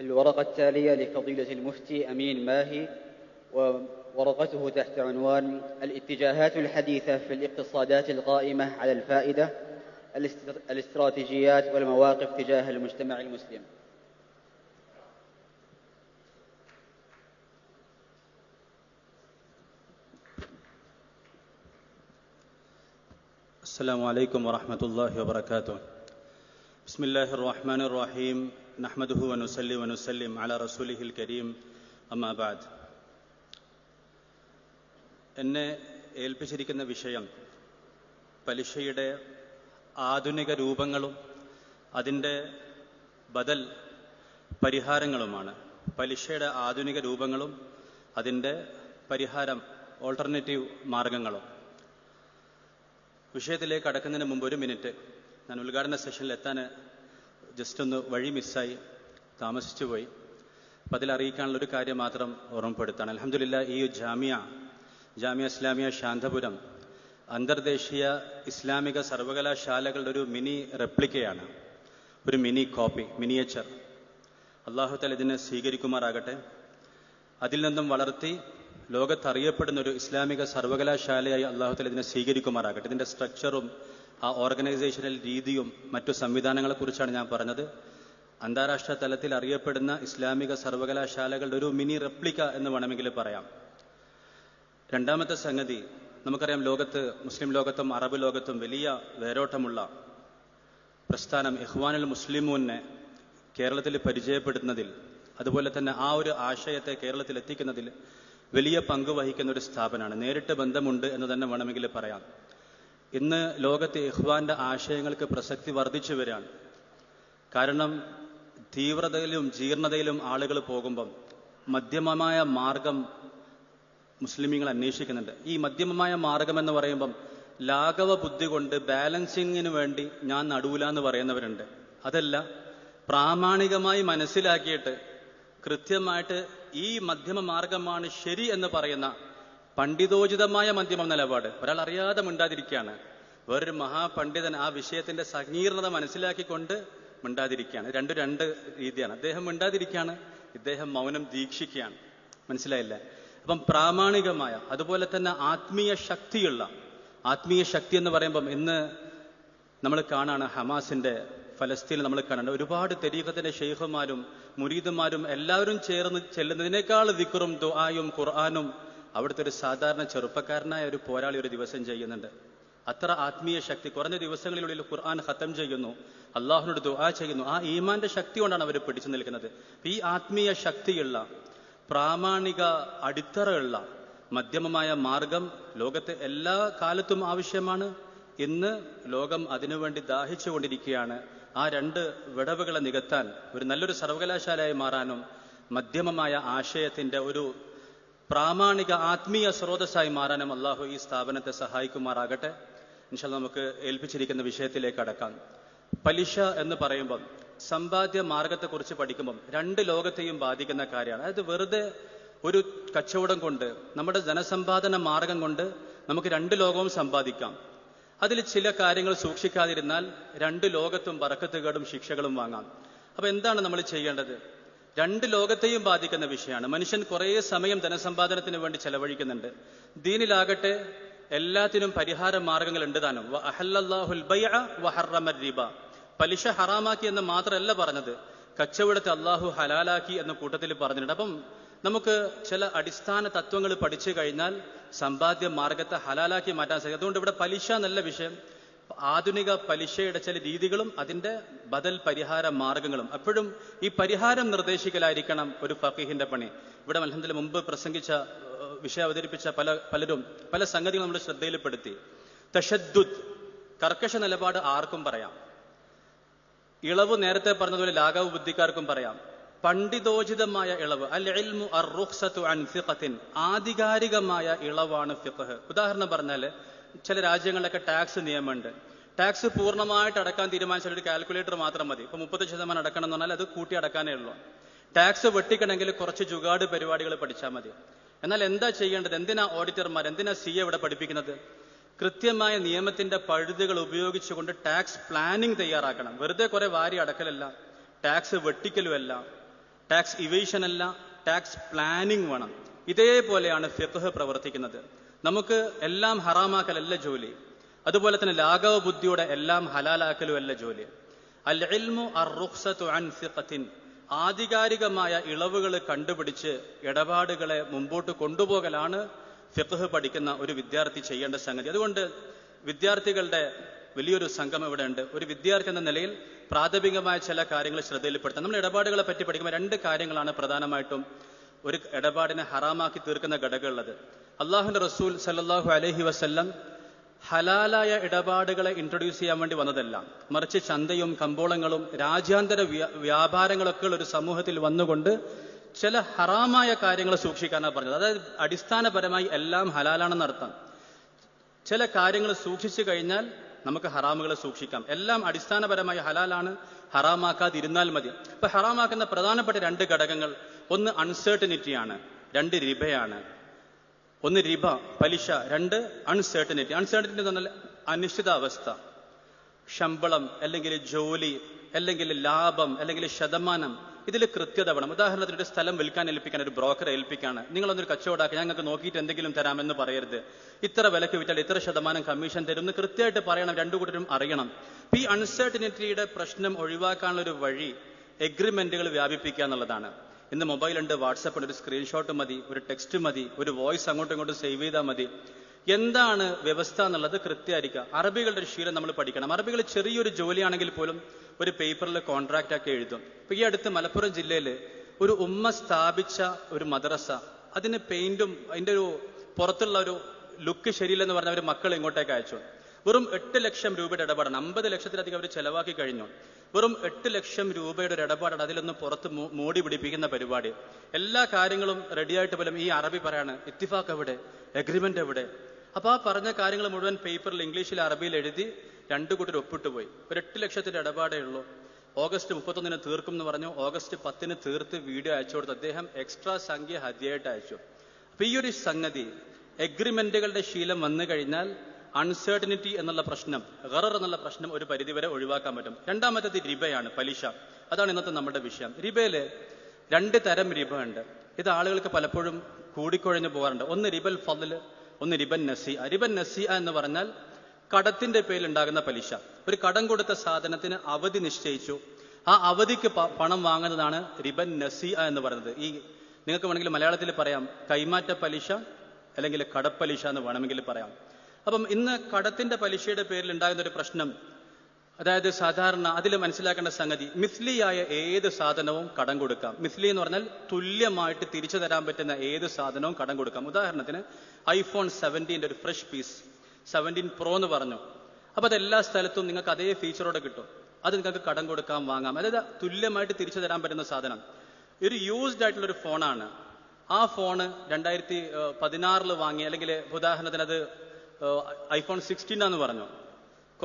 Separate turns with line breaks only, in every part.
الورقة التالية لفضيلة المفتي أمين ماهي وورقته تحت عنوان الاتجاهات الحديثة في الاقتصادات القائمة على الفائدة الاستر- الاستراتيجيات والمواقف تجاه المجتمع المسلم.
السلام عليكم ورحمة الله وبركاته. بسم الله الرحمن الرحيم. نحمده ونصلي ونسلم على رسوله الكريم أما بعد എന്നെ ഏൽപ്പിച്ചിരിക്കുന്ന വിഷയം പലിശയുടെ ആധുനിക രൂപങ്ങളും അതിൻ്റെ ബദൽ പരിഹാരങ്ങളുമാണ് പലിശയുടെ ആധുനിക രൂപങ്ങളും അതിൻ്റെ പരിഹാരം ഓൾട്ടർനേറ്റീവ് മാർഗങ്ങളും വിഷയത്തിലേക്ക് കടക്കുന്നതിന് മുമ്പ് ഒരു മിനിറ്റ് ഞാൻ ഉദ്ഘാടന സെഷനിൽ എത്താൻ ജസ്റ്റ് ഒന്ന് വഴി മിസ്സായി താമസിച്ചു പോയി. അപ്പം അതിൽ അറിയിക്കാനുള്ള ഒരു കാര്യം മാത്രം ഓർമ്മപ്പെടുത്താണ്. അലഹമില്ല ഈ ജാമ്യ ജാമ്യ ഇസ്ലാമിയ ശാന്തപുരം അന്തർദേശീയ ഇസ്ലാമിക സർവകലാശാലകളുടെ ഒരു മിനി റെപ്ലിക്കയാണ്. ഒരു മിനി കോപ്പി മിനിയേച്ചർ. അള്ളാഹു തല ഇതിനെ സ്വീകരിക്കുമാറാകട്ടെ. അതിൽ നിന്നും വളർത്തി ലോകത്തറിയപ്പെടുന്ന ഒരു ഇസ്ലാമിക സർവകലാശാലയായി അള്ളാഹുത്തല ഇതിനെ സ്വീകരിക്കുമാറാകട്ടെ. ഇതിന്റെ സ്ട്രക്ചറും ആ ഓർഗനൈസേഷണൽ രീതിയും മറ്റു സംവിധാനങ്ങളെക്കുറിച്ചാണ് ഞാൻ പറഞ്ഞത്. അന്താരാഷ്ട്ര തലത്തിൽ അറിയപ്പെടുന്ന ഇസ്ലാമിക സർവകലാശാലകളുടെ ഒരു മിനി റെപ്ലിക്ക എന്ന് വേണമെങ്കിൽ പറയാം. രണ്ടാമത്തെ സംഗതി നമുക്കറിയാം ലോകത്ത് മുസ്ലിം ലോകത്തും അറബ് ലോകത്തും വലിയ വേരോട്ടമുള്ള പ്രസ്ഥാനം ഇഹ്വാനുൽ മുസ്ലിമൂനെ കേരളത്തിൽ പരിചയപ്പെടുത്തുന്നതിൽ അതുപോലെ തന്നെ ആ ഒരു ആശയത്തെ കേരളത്തിൽ എത്തിക്കുന്നതിൽ വലിയ പങ്ക് വഹിക്കുന്ന ഒരു സ്ഥാപനമാണ്. നേരിട്ട് ബന്ധമുണ്ട് എന്ന് തന്നെ വേണമെങ്കിൽ പറയാം. ഇന്ന് ലോകത്തെ ഇഹ്വാന്റെ ആശയങ്ങൾക്ക് പ്രസക്തി വർദ്ധിച്ചു വരികയാണ്. കാരണം തീവ്രതയിലും ജീർണതയിലും ആളുകൾ പോകുമ്പം മധ്യമമായ മാർഗം മുസ്ലിമീങ്ങൾ അന്വേഷിക്കുന്നുണ്ട്. ഈ മധ്യമമായ മാർഗം എന്ന് പറയുമ്പം ലാഘവ ബുദ്ധി കൊണ്ട് ബാലൻസിങ്ങിന് വേണ്ടി ഞാൻ നടുവില എന്ന് പറയുന്നവരുണ്ട്. അതല്ല പ്രാമാണികമായി മനസ്സിലാക്കിയിട്ട് കൃത്യമായിട്ട് ഈ മധ്യമ മാർഗമാണ് ശരി എന്ന് പറയുന്ന പണ്ഡിതോചിതമായ മധ്യമ നിലപാട്. ഒരാൾ അറിയാതെ മിണ്ടാതിരിക്കുകയാണ്. വേറൊരു മഹാപണ്ഡിതൻ ആ വിഷയത്തിന്റെ സങ്കീർണത മനസ്സിലാക്കിക്കൊണ്ട് മിണ്ടാതിരിക്കുകയാണ്. രണ്ടു രണ്ട് രീതിയാണ്. അദ്ദേഹം മിണ്ടാതിരിക്കുകയാണ് ഇദ്ദേഹം മൗനം ദീക്ഷിക്കുകയാണ്. മനസ്സിലായില്ല? അപ്പം പ്രാമാണികമായ അതുപോലെ തന്നെ ആത്മീയ ശക്തിയുള്ള ആത്മീയ ശക്തി എന്ന് പറയുമ്പം ഇന്ന് നമ്മൾ കാണാണ് ഹമാസിന്റെ ഫലസ്തീനിൽ നമ്മൾ കാണുന്നുണ്ട്. ഒരുപാട് തെരീഖത്തിന്റെ ഷെയ്ഖുമാരും മുരീദുമാരും എല്ലാവരും ചേർന്ന് ചെല്ലുന്നതിനേക്കാൾ വിക്റും ദുആയും ഖുർആാനും അവിടുത്തെ ഒരു സാധാരണ ചെറുപ്പക്കാരനായ ഒരു പോരാളി ഒരു ദിവസം ചെയ്യുന്നുണ്ട്. അത്ര ആത്മീയ ശക്തി കുറഞ്ഞ ദിവസങ്ങളിലുള്ളിൽ ഖുർആൻ ഖത്തം ചെയ്യുന്നു അള്ളാഹുനോട് ദുആ ചെയ്യുന്നു. ആ ഈമാന്റെ ശക്തി കൊണ്ടാണ് അവർ പിടിച്ചു നിൽക്കുന്നത്. ഈ ആത്മീയ ശക്തിയുള്ള പ്രാമാണിക അടിത്തറയുള്ള മധ്യമമായ മാർഗം ലോകത്തെ എല്ലാ കാലത്തും ആവശ്യമാണ്. ഇന്ന് ലോകം അതിനുവേണ്ടി ദാഹിച്ചുകൊണ്ടിരിക്കുകയാണ്. ആ രണ്ട് വിടവുകളെ നികത്താൻ ഒരു നല്ലൊരു സർവകലാശാലയായി മാറാനും മധ്യമമായ ആശയത്തിന്റെ ഒരു പ്രാമാണിക ആത്മീയ സ്രോതസ്സായി മാറാനും അള്ളാഹു ഈ സ്ഥാപനത്തെ സഹായിക്കുമാറാകട്ടെ. ഇൻഷാൽ നമുക്ക് ഏൽപ്പിച്ചിരിക്കുന്ന വിഷയത്തിലേക്ക് അടക്കാം പലിശ എന്ന് പറയുമ്പം സമ്പാദ്യ മാർഗത്തെക്കുറിച്ച് പഠിക്കുമ്പം രണ്ട് ലോകത്തെയും ബാധിക്കുന്ന കാര്യമാണ്. അതായത് വെറുതെ ഒരു കച്ചവടം കൊണ്ട് നമ്മുടെ ധനസമ്പാദന മാർഗം കൊണ്ട് നമുക്ക് രണ്ട് ലോകവും സമ്പാദിക്കാം. അതിൽ ചില കാര്യങ്ങൾ സൂക്ഷിക്കാതിരുന്നാൽ രണ്ട് ലോകത്തും വറക്കത്തുകളും ശിക്ഷകളും വാങ്ങാം. അപ്പൊ എന്താണ് നമ്മൾ ചെയ്യേണ്ടത്? രണ്ട് ലോകത്തെയും ബാധിക്കുന്ന വിഷയമാണ്. മനുഷ്യൻ കുറേ സമയം ധനസമ്പാദനത്തിന് വേണ്ടി ചെലവഴിക്കുന്നുണ്ട്. ദീനിലാകട്ടെ എല്ലാത്തിനും പരിഹാര മാർഗങ്ങൾ ഉണ്ട് താനും പലിശ ഹറാമാക്കി എന്ന് മാത്രമല്ല പറഞ്ഞത്. കച്ചവടത്തെ അള്ളാഹു ഹലാലാക്കി എന്ന കൂട്ടത്തിൽ പറഞ്ഞിട്ടുണ്ട്. അപ്പം നമുക്ക് ചില അടിസ്ഥാന തത്വങ്ങൾ പഠിച്ചു കഴിഞ്ഞാൽ സമ്പാദ്യ മാർഗത്തെ ഹലാലാക്കി മാറ്റാൻ സാധിക്കും. അതുകൊണ്ട് ഇവിടെ പലിശ എന്നല്ല വിഷയം. ആധുനിക പലിശയുടെ ചില രീതികളും അതിന്റെ ബദൽ പരിഹാര മാർഗങ്ങളും. എപ്പോഴും ഈ പരിഹാരം നിർദ്ദേശിക്കലായിരിക്കണം ഒരു ഫക്കീഹിന്റെ പണി. ഇവിടെ അലഹദിന് മുമ്പ് പ്രസംഗിച്ച വിഷയം അവതരിപ്പിച്ച പല പലരും പല സംഗതികളും നമ്മൾ ശ്രദ്ധയിൽപ്പെടുത്തി. തഷദ്ദുദ് കർക്കശ നിലപാട് ആർക്കും പറയാം. ഇളവ് നേരത്തെ പറഞ്ഞതുപോലെ ലാഘവ് ബുദ്ധിക്കാർക്കും പറയാം. പണ്ഡിതോചിതമായ ഇളവ് അൽ ഇൽമു അർ ആധികാരികമായ ഇളവാണ് ഫിഖ്. ഉദാഹരണം പറഞ്ഞാൽ ചില രാജ്യങ്ങളിലൊക്കെ ടാക്സ് നിയമമുണ്ട്. ടാക്സ് പൂർണമായിട്ട് അടക്കാൻ തീരുമാനിച്ചാൽ ഒരു കാൽക്കുലേറ്റർ മാത്രം മതി. ഇപ്പൊ മുപ്പത് ശതമാനം അടക്കണം എന്ന് പറഞ്ഞാൽ അത് കൂട്ടി അടക്കാനേ ഉള്ളൂ. ടാക്സ് വെട്ടിക്കണമെങ്കിൽ കുറച്ച് ജുഗാട് പരിപാടികൾ പഠിച്ചാൽ മതി. എന്നാൽ എന്താ ചെയ്യേണ്ടത്? എന്തിനാ ഓഡിറ്റർമാർ എന്തിനാ സി എ ഇവിടെ പഠിപ്പിക്കുന്നത്? കൃത്യമായ നിയമത്തിന്റെ പഴുതുകൾ ഉപയോഗിച്ചുകൊണ്ട് ടാക്സ് പ്ലാനിംഗ് തയ്യാറാക്കണം. വെറുതെ കുറെ വാരി അടക്കലല്ല. ടാക്സ് വെട്ടിക്കലുമല്ല ടാക്സ് ഇവേഷൻ അല്ല. ടാക്സ് പ്ലാനിംഗ് വേണം. ഇതേപോലെയാണ് ഫിഖ് പ്രവർത്തിക്കുന്നത്. നമുക്ക് എല്ലാം ഹറാമാക്കലല്ല ജോലി. അതുപോലെ തന്നെ ലാഘവ ബുദ്ധിയുടെ എല്ലാം ഹലാലാക്കലും അല്ല ജോലി. അൽ ഇൽമു അർ റുഖ്സത്തു അൻ ഫിഖത്തിൻ ആധികാരികമായ ഇളവുകൾ കണ്ടുപിടിച്ച് ഇടപാടുകളെ മുമ്പോട്ട് കൊണ്ടുപോകലാണ് ഫിഖ് പഠിക്കുന്ന ഒരു വിദ്യാർത്ഥി ചെയ്യേണ്ട സംഗതി. അതുകൊണ്ട് വിദ്യാർത്ഥികളുടെ വലിയൊരു സംഘം ഇവിടെ ഉണ്ട് ഒരു വിദ്യാർത്ഥി എന്ന നിലയിൽ പ്രാഥമികമായ ചില കാര്യങ്ങൾ ശ്രദ്ധയിൽപ്പെടുത്താം നമ്മൾ ഇടപാടുകളെ പറ്റി പഠിക്കുമ്പോൾ രണ്ട് കാര്യങ്ങളാണ് പ്രധാനമായിട്ടും ഒരു ഇടപാടിനെ ഹറാമാക്കി തീർക്കുന്ന ഘടകമുള്ളത്. അള്ളാഹുന്റെ റസൂൽ സല്ലാഹു അലഹി വസല്ലം ഹലാലായ ഇടപാടുകളെ ഇൻട്രൊഡ്യൂസ് ചെയ്യാൻ വേണ്ടി വന്നതല്ല മറിച്ച് ചന്തയും കമ്പോളങ്ങളും രാജ്യാന്തര വ്യാപാരങ്ങളൊക്കെ ഉള്ള ഒരു സമൂഹത്തിൽ വന്നുകൊണ്ട് ചില ഹറാമായ കാര്യങ്ങൾ സൂക്ഷിക്കാനാണ് പറഞ്ഞത്. അതായത് അടിസ്ഥാനപരമായി എല്ലാം ഹലാലാണെന്ന് അർത്ഥം. ചില കാര്യങ്ങൾ സൂക്ഷിച്ചു കഴിഞ്ഞാൽ നമുക്ക് ഹറാമുകളെ സൂക്ഷിക്കാം. എല്ലാം അടിസ്ഥാനപരമായി ഹലാലാണ് ഹറാമാക്കാതിരുന്നാൽ മതി. ഇപ്പൊ ഹറാമാക്കുന്ന പ്രധാനപ്പെട്ട രണ്ട് ഘടകങ്ങൾ ഒന്ന് അൺസേർട്ടനിറ്റിയാണ് രണ്ട് റിബയാണ് ഒന്ന് റിബ പലിശ രണ്ട് അൺസേർട്ടനിറ്റി അൺസേർട്ടനിറ്റി എന്ന് പറഞ്ഞാൽ അനിശ്ചിതാവസ്ഥ. ശമ്പളം അല്ലെങ്കിൽ ജോലി അല്ലെങ്കിൽ ലാഭം അല്ലെങ്കിൽ ശതമാനം. ഇതിൽ കൃത്യത വേണം. ഉദാഹരണത്തിന് ഒരു സ്ഥലം വിൽക്കാൻ ഏൽപ്പിക്കാൻ ഒരു ബ്രോക്കറെ ഏൽപ്പിക്കാണ്. നിങ്ങളൊന്നൊരു കച്ചവടമാക്കി ഞങ്ങൾക്ക് നോക്കിയിട്ട് എന്തെങ്കിലും തരാമെന്ന് പറയരുത്. ഇത്ര വിലക്ക് വിറ്റാൽ ഇത്ര ശതമാനം കമ്മീഷൻ തരും എന്ന് കൃത്യമായിട്ട് പറയണം രണ്ടു കൂട്ടരും അറിയണം. ഈ അൺസർട്ടനിറ്റിയുടെ പ്രശ്നം ഒഴിവാക്കാനുള്ള ഒരു വഴി എഗ്രിമെന്റുകൾ വ്യാപിപ്പിക്കുക എന്നുള്ളതാണ്. ഇന്ന് മൊബൈൽ ഉണ്ട് വാട്സപ്പ് ഉണ്ട് ഒരു സ്ക്രീൻഷോട്ട് മതി ഒരു ടെക്സ്റ്റ് മതി ഒരു വോയിസ് അങ്ങോട്ടും ഇങ്ങോട്ടും സേവ് ചെയ്താൽ മതി. എന്താണ് വ്യവസ്ഥ എന്നുള്ളത് കൃത്യമായിരിക്കുക. അറബികളുടെ ഒരു ശീലം നമ്മൾ പഠിക്കണം. അറബികൾ ചെറിയൊരു ജോലിയാണെങ്കിൽ പോലും ഒരു പേപ്പറിൽ കോൺട്രാക്റ്റ് ആക്കി എഴുതും. ഇപ്പൊ ഈ അടുത്ത് മലപ്പുറം ജില്ലയിൽ ഒരു ഉമ്മ സ്ഥാപിച്ച ഒരു മദ്രസ അതിന് പെയിന്റും അതിന്റെ ഒരു പുറത്തുള്ള ഒരു ലുക്ക് ശരിയില്ലെന്ന് പറഞ്ഞ അവർ മക്കൾ ഇങ്ങോട്ടേക്ക് അയച്ചു. വെറും എട്ട് ലക്ഷം രൂപയുടെ ഇടപാടാണ്. അമ്പത് ലക്ഷത്തിലധികം അവർ ചെലവാക്കി കഴിഞ്ഞു. വെറും എട്ട് ലക്ഷം രൂപയുടെ ഒരു ഇടപാടാണ് അതിലൊന്ന് പുറത്ത് മോടി പിടിപ്പിക്കുന്ന പരിപാടി. എല്ലാ കാര്യങ്ങളും റെഡിയായിട്ട് പോലും ഈ അറബി പറയാണ്. ഇത്തിഫാഖ് എവിടെ? എഗ്രിമെന്റ് എവിടെ? അപ്പൊ ആ പറഞ്ഞ കാര്യങ്ങൾ മുഴുവൻ പേപ്പറിൽ ഇംഗ്ലീഷിൽ അറബിയിൽ എഴുതി രണ്ടു കൂട്ടർ ഒപ്പിട്ട് പോയി ഒരു എട്ട് ലക്ഷത്തിന്റെ ഇടപാടേ ഉള്ളൂ. ഓഗസ്റ്റ് മുപ്പത്തൊന്നിന് തീർക്കും എന്ന് പറഞ്ഞു. ഓഗസ്റ്റ് പത്തിന് തീർത്ത് വീഡിയോ അയച്ചു കൊടുത്തു അദ്ദേഹം എക്സ്ട്രാ സംഖ്യ ഹദ്യയായിട്ട് അയച്ചു. അപ്പൊ ഈ ഒരു സംഗതി എഗ്രിമെന്റുകളുടെ ശീലം വന്നു കഴിഞ്ഞാൽ അൺസർട്ടനിറ്റി എന്നുള്ള പ്രശ്നം ഗറർ എന്നുള്ള പ്രശ്നം ഒരു പരിധിവരെ ഒഴിവാക്കാൻ പറ്റും. രണ്ടാമത്തത് റിബയാണ് പലിശ. അതാണ് ഇന്നത്തെ നമ്മുടെ വിഷയം. റിബയിൽ രണ്ട് തരം റിബ ഉണ്ട്. ഇത് ആളുകൾക്ക് പലപ്പോഴും കൂടിക്കൊഴിഞ്ഞു പോകാറുണ്ട്. ഒന്ന് റിബൽ ഫതിൽ ഒന്ന് റിബൻ നസി റിബൻ നസി എന്ന് പറഞ്ഞാൽ കടത്തിന്റെ പേരിൽ ഉണ്ടാകുന്ന പലിശ. ഒരു കടം കൊടുത്ത സാധനത്തിന് അവധി നിശ്ചയിച്ചു. ആ അവധിക്ക് പണം വാങ്ങുന്നതാണ് റിബൻ നസി എന്ന് പറയുന്നത്. ഈ നിങ്ങൾക്ക് വേണമെങ്കിൽ മലയാളത്തിൽ പറയാം കൈമാറ്റ പലിശ അല്ലെങ്കിൽ കടപ്പലിശ എന്ന് വേണമെങ്കിൽ പറയാം. അപ്പം ഇന്ന് കടത്തിന്റെ പലിശയുടെ പേരിൽ ഉണ്ടാകുന്ന ഒരു പ്രശ്നം അതായത് സാധാരണ അതിൽ മനസ്സിലാക്കേണ്ട സംഗതി മിസ്ലിയായ ഏത് സാധനവും കടം കൊടുക്കാം. മിസ്ലി എന്ന് പറഞ്ഞാൽ തുല്യമായിട്ട് തിരിച്ചു തരാൻ പറ്റുന്ന ഏത് സാധനവും കടം കൊടുക്കാം. ഉദാഹരണത്തിന് ഐഫോൺ സെവന്റീന്റെ ഒരു ഫ്രഷ് പീസ് സെവന്റീൻ പ്രോ എന്ന് പറഞ്ഞു. അപ്പൊ അതെല്ലാ സ്ഥലത്തും നിങ്ങൾക്ക് അതേ ഫീച്ചറോടെ കിട്ടും. അത് നിങ്ങൾക്ക് കടം കൊടുക്കാം വാങ്ങാം. അതായത് തുല്യമായിട്ട് തിരിച്ചു തരാൻ പറ്റുന്ന സാധനം. ഒരു യൂസ്ഡ് ആയിട്ടുള്ള ഒരു ഫോണാണ്. ആ ഫോണ് രണ്ടായിരത്തി പതിനാറിൽ വാങ്ങി അല്ലെങ്കിൽ ഉദാഹരണത്തിന് അത് ഐഫോൺ സിക്സ്റ്റീൻ ആന്ന് പറഞ്ഞു.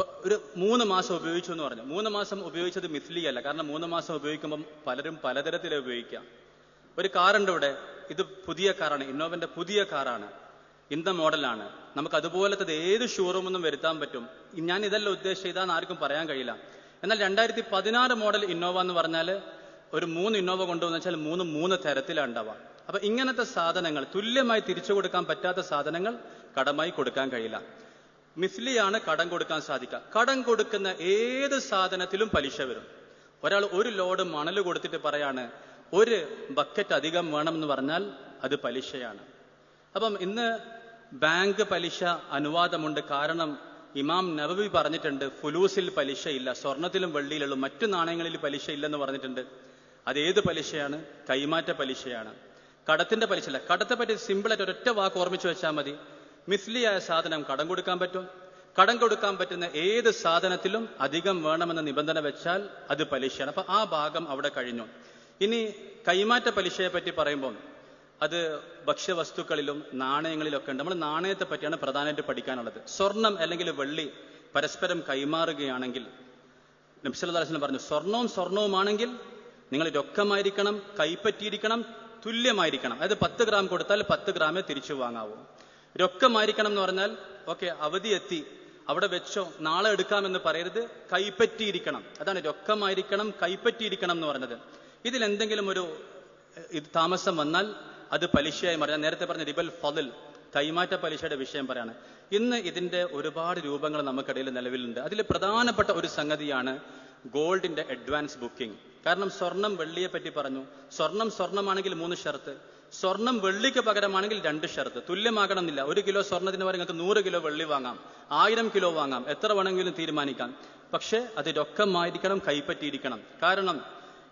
ഒരു മൂന്ന് മാസം ഉപയോഗിച്ചു എന്ന് പറഞ്ഞു. മൂന്ന് മാസം ഉപയോഗിച്ചത് മിസ്ലി അല്ല. കാരണം മൂന്ന് മാസം ഉപയോഗിക്കുമ്പം പലരും പലതരത്തിലേ ഉപയോഗിക്കാം. ഒരു കാറുണ്ട് ഇവിടെ. ഇത് പുതിയ കാറാണ്. ഇന്നോവന്റെ പുതിയ കാറാണ്. ഇന്ന മോഡലാണ്. നമുക്ക് അതുപോലത്തെ ഏത് ഷോറൂമൊന്നും വരുത്താൻ പറ്റും. ഞാൻ ഇതല്ല ഉദ്ദേശിച്ചത്. ഇതാന്ന് ആർക്കും പറയാൻ കഴിയില്ല. എന്നാൽ രണ്ടായിരത്തി പതിനാറ് മോഡൽ ഇന്നോവ എന്ന് പറഞ്ഞാൽ ഒരു മൂന്ന് ഇന്നോവ കൊണ്ടുവന്ന് വെച്ചാൽ മൂന്ന് മൂന്ന് തരത്തിലാണ് ഉണ്ടാവുക. അപ്പൊ ഇങ്ങനത്തെ സാധനങ്ങൾ തുല്യമായി തിരിച്ചു കൊടുക്കാൻ പറ്റാത്ത സാധനങ്ങൾ കടമായി കൊടുക്കാൻ കഴിയില്ല. മിസ്ലിയാണ് കടം കൊടുക്കാൻ സാധിക്കുക. കടം കൊടുക്കുന്ന ഏത് സാധനത്തിലും പലിശ വരും. ഒരാൾ ഒരു ലോഡ് മണൽ കൊടുത്തിട്ട് പറയാണ് ഒരു ബക്കറ്റ് അധികം വേണമെന്ന് പറഞ്ഞാൽ അത് പലിശയാണ്. അപ്പം ഇന്ന് ബാങ്ക് പലിശ അനുവാദമുണ്ട്. കാരണം ഇമാം നബവി പറഞ്ഞിട്ടുണ്ട് ഫുലൂസിൽ പലിശയില്ല സ്വർണത്തിലും വെള്ളിയിലുള്ളൂ മറ്റു നാണയങ്ങളിൽ പലിശ ഇല്ലെന്ന് പറഞ്ഞിട്ടുണ്ട്. അത് ഏത് പലിശയാണ്? കൈമാറ്റ പലിശയാണ്. കടത്തിന്റെ പലിശ അല്ല. കടത്തെ പറ്റി സിമ്പിളായിട്ട് ഒരൊറ്റ വാക്ക് ഓർമ്മിച്ചു വെച്ചാൽ മതി. മിസ്ലിയായ സാധനം കടം കൊടുക്കാൻ പറ്റും. കടം കൊടുക്കാൻ പറ്റുന്ന ഏത് സാധനത്തിലും അധികം വേണമെന്ന നിബന്ധന വെച്ചാൽ അത് പലിശയാണ്. അപ്പൊ ആ ഭാഗം അവിടെ കഴിഞ്ഞു. ഇനി കൈമാറ്റ പലിശയെ പറ്റി പറയുമ്പോൾ അത് ഭക്ഷ്യവസ്തുക്കളിലും നാണയങ്ങളിലൊക്കെ ഉണ്ട്. നമ്മൾ നാണയത്തെ പറ്റിയാണ് പ്രധാനമായിട്ട് പഠിക്കാനുള്ളത്. സ്വർണം അല്ലെങ്കിൽ വെള്ളി പരസ്പരം കൈമാറുകയാണെങ്കിൽ നബ്സല്ലാസ്ലം പറഞ്ഞു സ്വർണവും സ്വർണവുമാണെങ്കിൽ നിങ്ങൾ രൊക്കമായിരിക്കണം കൈപ്പറ്റിയിരിക്കണം തുല്യമായിരിക്കണം. അതായത് പത്ത് ഗ്രാം കൊടുത്താൽ പത്ത് ഗ്രാമേ തിരിച്ചു വാങ്ങാവൂ. രൊക്കമായിരിക്കണം എന്ന് പറഞ്ഞാൽ ഓക്കെ അവധി എത്തി അവിടെ വെച്ചോ നാളെ എടുക്കാമെന്ന് പറയരുത് കൈപ്പറ്റിയിരിക്കണം. അതാണ് രൊക്കമായിരിക്കണം കൈപ്പറ്റിയിരിക്കണം എന്ന് പറഞ്ഞത്. ഇതിൽ എന്തെങ്കിലും ഒരു ഇത് താമസം വന്നാൽ അത് പലിശയായി മാറി. നേരത്തെ പറഞ്ഞ റിബൽ ഫതിൽ കൈമാറ്റ പലിശയുടെ വിഷയം പറയാണ്. ഇന്ന് ഇതിന്റെ ഒരുപാട് രൂപങ്ങൾ നമുക്കിടയിൽ നിലവിലുണ്ട്. അതിൽ പ്രധാനപ്പെട്ട ഒരു സംഗതിയാണ് ഗോൾഡിന്റെ അഡ്വാൻസ് ബുക്കിംഗ്. കാരണം സ്വർണം വെള്ളിയെ പറ്റി പറഞ്ഞു. സ്വർണം സ്വർണമാണെങ്കിൽ മൂന്ന് ഷർത്ത്. സ്വർണം വെള്ളിക്ക് പകരമാണെങ്കിൽ രണ്ട് ഷർത്ത്. തുല്യമാകണമെന്നില്ല. ഒരു കിലോ സ്വർണത്തിന് പകരം നിങ്ങൾക്ക് നൂറ് കിലോ വെള്ളി വാങ്ങാം. ആയിരം കിലോ വാങ്ങാം. എത്ര വേണമെങ്കിലും തീരുമാനിക്കാം. പക്ഷേ അത് രൊക്കമായിരിക്കണം കൈപ്പറ്റിയിരിക്കണം. കാരണം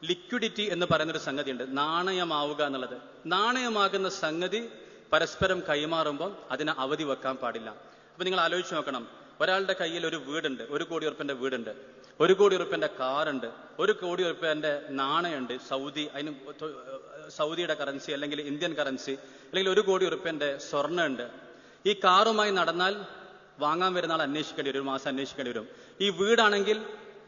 ലിക്വിഡിറ്റി എന്ന് പറയുന്നൊരു സംഗതിയുണ്ട്. നാണയമാവുക എന്നുള്ളത്. നാണയമാകുന്ന സംഗതി പരസ്പരം കൈമാറുമ്പോൾ അതിനെ അവധി വെക്കാൻ പാടില്ല. അപ്പൊ നിങ്ങൾ ആലോചിച്ച് നോക്കണം. ഒരാളുടെ കയ്യിൽ ഒരു വീടുണ്ട്. ഒരു കോടി ഉറപ്പിന്റെ വീടുണ്ട്. ഒരു കോടി ഉറുപ്പ്യന്റെ കാറുണ്ട് ഒരു കോടി ഉറുപ്പ്യന്റെ നാണയമുണ്ട് സൗദി അതിന് സൗദിയുടെ കറൻസി അല്ലെങ്കിൽ ഇന്ത്യൻ കറൻസി അല്ലെങ്കിൽ ഒരു കോടി ഉറുപ്പ്യന്റെ സ്വർണമുണ്ട് ഈ കാറുമായി നടന്നാൽ വാങ്ങാൻ വരുന്ന ആൾ അന്വേഷിക്കേണ്ടി വരും ഒരു മാസം അന്വേഷിക്കേണ്ടി വരും. ഈ വീടാണെങ്കിൽ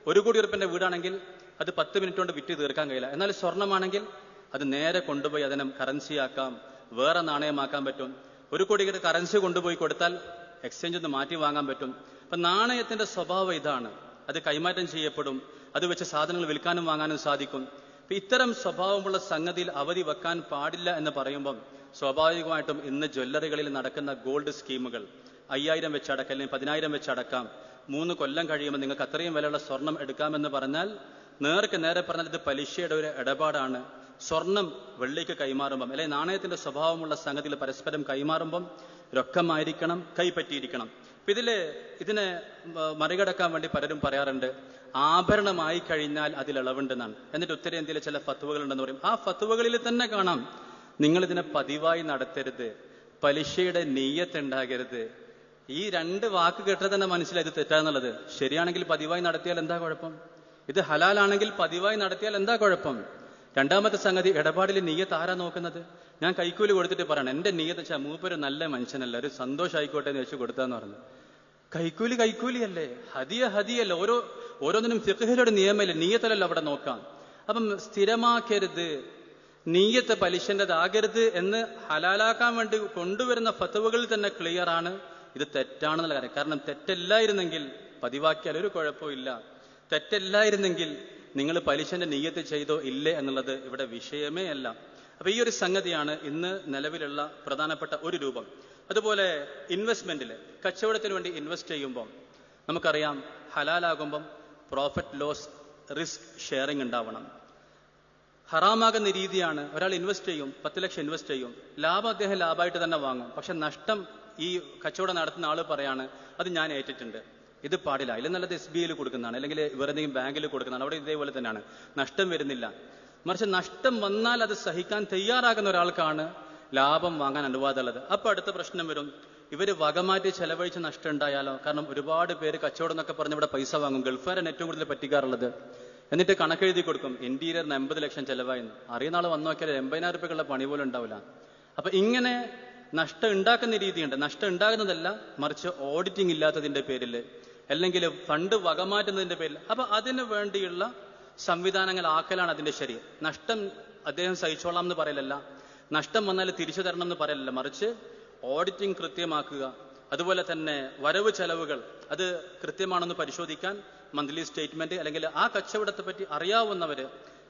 ഒരു കോടി ഉറുപ്പ്യന്റെ വീടാണെങ്കിൽ അത് പത്ത് മിനിറ്റ് കൊണ്ട് വിറ്റ് തീർക്കാൻ കഴിയില്ല. എന്നാൽ സ്വർണമാണെങ്കിൽ അത് നേരെ കൊണ്ടുപോയി അതിനെ കറൻസിയാക്കാം വേറെ നാണയമാക്കാൻ പറ്റും. ഒരു കോടിയുടെ കറൻസി കൊണ്ടുപോയി കൊടുത്താൽ എക്സ്ചേഞ്ച് ഒന്ന് മാറ്റി വാങ്ങാൻ പറ്റും. അപ്പൊ നാണയത്തിന്റെ സ്വഭാവം ഇതാണ്. അത് കൈമാറ്റം ചെയ്യപ്പെടും. അത് വെച്ച് സാധനങ്ങൾ വിൽക്കാനും വാങ്ങാനും സാധിക്കും. ഇത്തരം സ്വഭാവമുള്ള സംഗതിയിൽ അവധി വെക്കാൻ പാടില്ല എന്ന് പറയുമ്പം സ്വാഭാവികമായിട്ടും ഇന്ന് ജ്വല്ലറികളിൽ നടക്കുന്ന ഗോൾഡ് സ്കീമുകൾ അയ്യായിരം വെച്ച് അടക്കാം അല്ലെങ്കിൽ പതിനായിരം വെച്ച് അടക്കാം മൂന്ന് കൊല്ലം കഴിയുമ്പോൾ നിങ്ങൾക്ക് അത്രയും വിലയുള്ള സ്വർണം എടുക്കാമെന്ന് പറഞ്ഞാൽ നേർക്ക് നേരെ പറഞ്ഞാൽ ഇത് പലിശയുടെ ഒരു ഇടപാടാണ്. സ്വർണം വെള്ളിക്ക് കൈമാറുമ്പം അല്ലെങ്കിൽ നാണയത്തിന്റെ സ്വഭാവമുള്ള സംഗതിയിൽ പരസ്പരം കൈമാറുമ്പം രൊക്കമായിരിക്കണം കൈപ്പറ്റിയിരിക്കണം. അപ്പൊ ഇതിൽ ഇതിനെ മറികടക്കാൻ വേണ്ടി പലരും പറയാറുണ്ട് ആഭരണമായി കഴിഞ്ഞാൽ അതിൽ ഇളവുണ്ടെന്നാണ്. എന്നിട്ട് ഉത്തരേന്ത്യയിലെ ചില ഫത്തുവകൾ ഉണ്ടെന്ന് പറയും. ആ ഫത്തുവകളിൽ തന്നെ കാണാം നിങ്ങൾ ഇതിനെ പതിവായി നടത്തരുത് പലിശയുടെ നെയ്യത്തുണ്ടാകരുത് ഈ രണ്ട് വാക്ക് കേട്ടാൽ തന്നെ മനസ്സിലായി ഇത് തെറ്റാന്നുള്ളത് ശരിയാണെങ്കിൽ പതിവായി നടത്തിയാൽ എന്താ കുഴപ്പം? ഇത് ഹലാലാണെങ്കിൽ പതിവായി നടത്തിയാൽ എന്താ കുഴപ്പം? രണ്ടാമത്തെ സംഗതി ഇടപാടിൽ നീയത്ത് ആരാ നോക്കുന്നത്? ഞാൻ കൈക്കൂലി കൊടുത്തിട്ട് പറയണം. എന്റെ നീയത്ത് വെച്ചാൽ മൂപ്പര് നല്ല മനുഷ്യനല്ല. ഒരു സന്തോഷമായിക്കോട്ടെ എന്ന് വെച്ച് കൊടുത്താന്ന് പറഞ്ഞു. കൈക്കൂലി കൈക്കൂലിയല്ലേ? ഹതിയ ഹതിയല്ല. ഓരോ ഓരോന്നിനും ഫിഖഹിലൊരു നിയമമില്ല നീയത്തല്ലല്ലോ അവിടെ നോക്കാം. അപ്പം സ്ഥിരമാക്കരുത്. നീയത്ത് പലിശന്റെതാകരുത് എന്ന് ഹലാലാക്കാൻ വേണ്ടി കൊണ്ടുവരുന്ന ഫത്തവുകളിൽ തന്നെ ക്ലിയർ ആണ്. ഇത് തെറ്റാണെന്നുള്ള കാര്യം. കാരണം തെറ്റല്ലായിരുന്നെങ്കിൽ പതിവാക്കിയാൽ ഒരു കുഴപ്പമില്ല തെറ്റല്ലായിരുന്നെങ്കിൽ നിങ്ങൾ പലിശന്റെ നീയത്ത് ചെയ്തോ ഇല്ലേ എന്നുള്ളത് ഇവിടെ വിഷയമേ അല്ല. അപ്പൊ ഈ ഒരു സംഗതിയാണ് ഇന്ന് നിലവിലുള്ള പ്രധാനപ്പെട്ട ഒരു രൂപം. അതുപോലെ ഇൻവെസ്റ്റ്മെന്റിൽ കച്ചവടത്തിന് വേണ്ടി ഇൻവെസ്റ്റ് ചെയ്യുമ്പോൾ നമുക്കറിയാം ഹലാലാകുമ്പം പ്രോഫിറ്റ് ലോസ് റിസ്ക് ഷെയറിംഗ് ഉണ്ടാവണം. ഹറാമാകുന്ന രീതിയാണ് ഒരാൾ ഇൻവെസ്റ്റ് ചെയ്യും പത്ത് ലക്ഷം ഇൻവെസ്റ്റ് ചെയ്യും ലാഭം അദ്ദേഹം ലാഭമായിട്ട് തന്നെ വാങ്ങും. പക്ഷെ നഷ്ടം ഈ കച്ചവടം നടത്തുന്ന ആൾ പറയാണ് അത് ഞാൻ ഏറ്റിട്ടുണ്ട്. ഇത് പാടില്ല. അതിൽ നല്ലത് എസ് ബി ഐയിൽ കൊടുക്കുന്നതാണ്. അല്ലെങ്കിൽ വേറെ എന്തെങ്കിലും ബാങ്കിൽ കൊടുക്കുന്നതാണ്. അവിടെ ഇതേപോലെ തന്നെയാണ്. നഷ്ടം വരുന്നില്ല. മറിച്ച് നഷ്ടം വന്നാൽ അത് സഹിക്കാൻ തയ്യാറാകുന്ന ഒരാൾക്കാണ് ലാഭം വാങ്ങാൻ അനുവാദമുള്ളത്. അപ്പൊ അടുത്ത പ്രശ്നം വരും. ഇവർ വകമാറ്റി ചെലവഴിച്ച് നഷ്ടം ഉണ്ടായാലോ? കാരണം ഒരുപാട് പേര് കച്ചവടം എന്നൊക്കെ പറഞ്ഞ് ഇവിടെ പൈസ വാങ്ങും. ഗൾഫുകാരാണ് ഏറ്റവും കൂടുതൽ പറ്റിക്കാറുള്ളത്. എന്നിട്ട് കണക്കെഴുതി കൊടുക്കും. ഇന്റീരിയറിന് എൺപത് ലക്ഷം ചെലവായിരുന്നു അറിയുന്ന ആൾ വന്നു നോക്കിയാൽ എൺപതിനായിരം രൂപയ്ക്കുള്ള പണി പോലും ഉണ്ടാവില്ല. അപ്പൊ ഇങ്ങനെ നഷ്ടം ഉണ്ടാക്കുന്ന രീതിയുണ്ട്. നഷ്ടം ഉണ്ടാകുന്നതല്ല മറിച്ച് ഓഡിറ്റിംഗ് ഇല്ലാത്തതിന്റെ പേരിൽ അല്ലെങ്കിൽ ഫണ്ട് വകമാറ്റുന്നതിന്റെ പേരിൽ. അപ്പൊ അതിനു വേണ്ടിയുള്ള സംവിധാനങ്ങൾ ആക്കലാണ് അതിന്റെ ശരി. നഷ്ടം അദ്ദേഹം സഹിച്ചോളാം എന്ന് പറയലല്ല. നഷ്ടം വന്നാൽ തിരിച്ചു തരണം എന്ന് പറയലല്ല. മറിച്ച് ഓഡിറ്റിംഗ് കൃത്യമാക്കുക. അതുപോലെ തന്നെ വരവ് ചെലവുകൾ. അത് കൃത്യമാണെന്ന് പരിശോധിക്കാൻ മന്ത്ലി സ്റ്റേറ്റ്മെന്റ് അല്ലെങ്കിൽ ആ കച്ചവടത്തെ പറ്റി അറിയാവുന്നവര്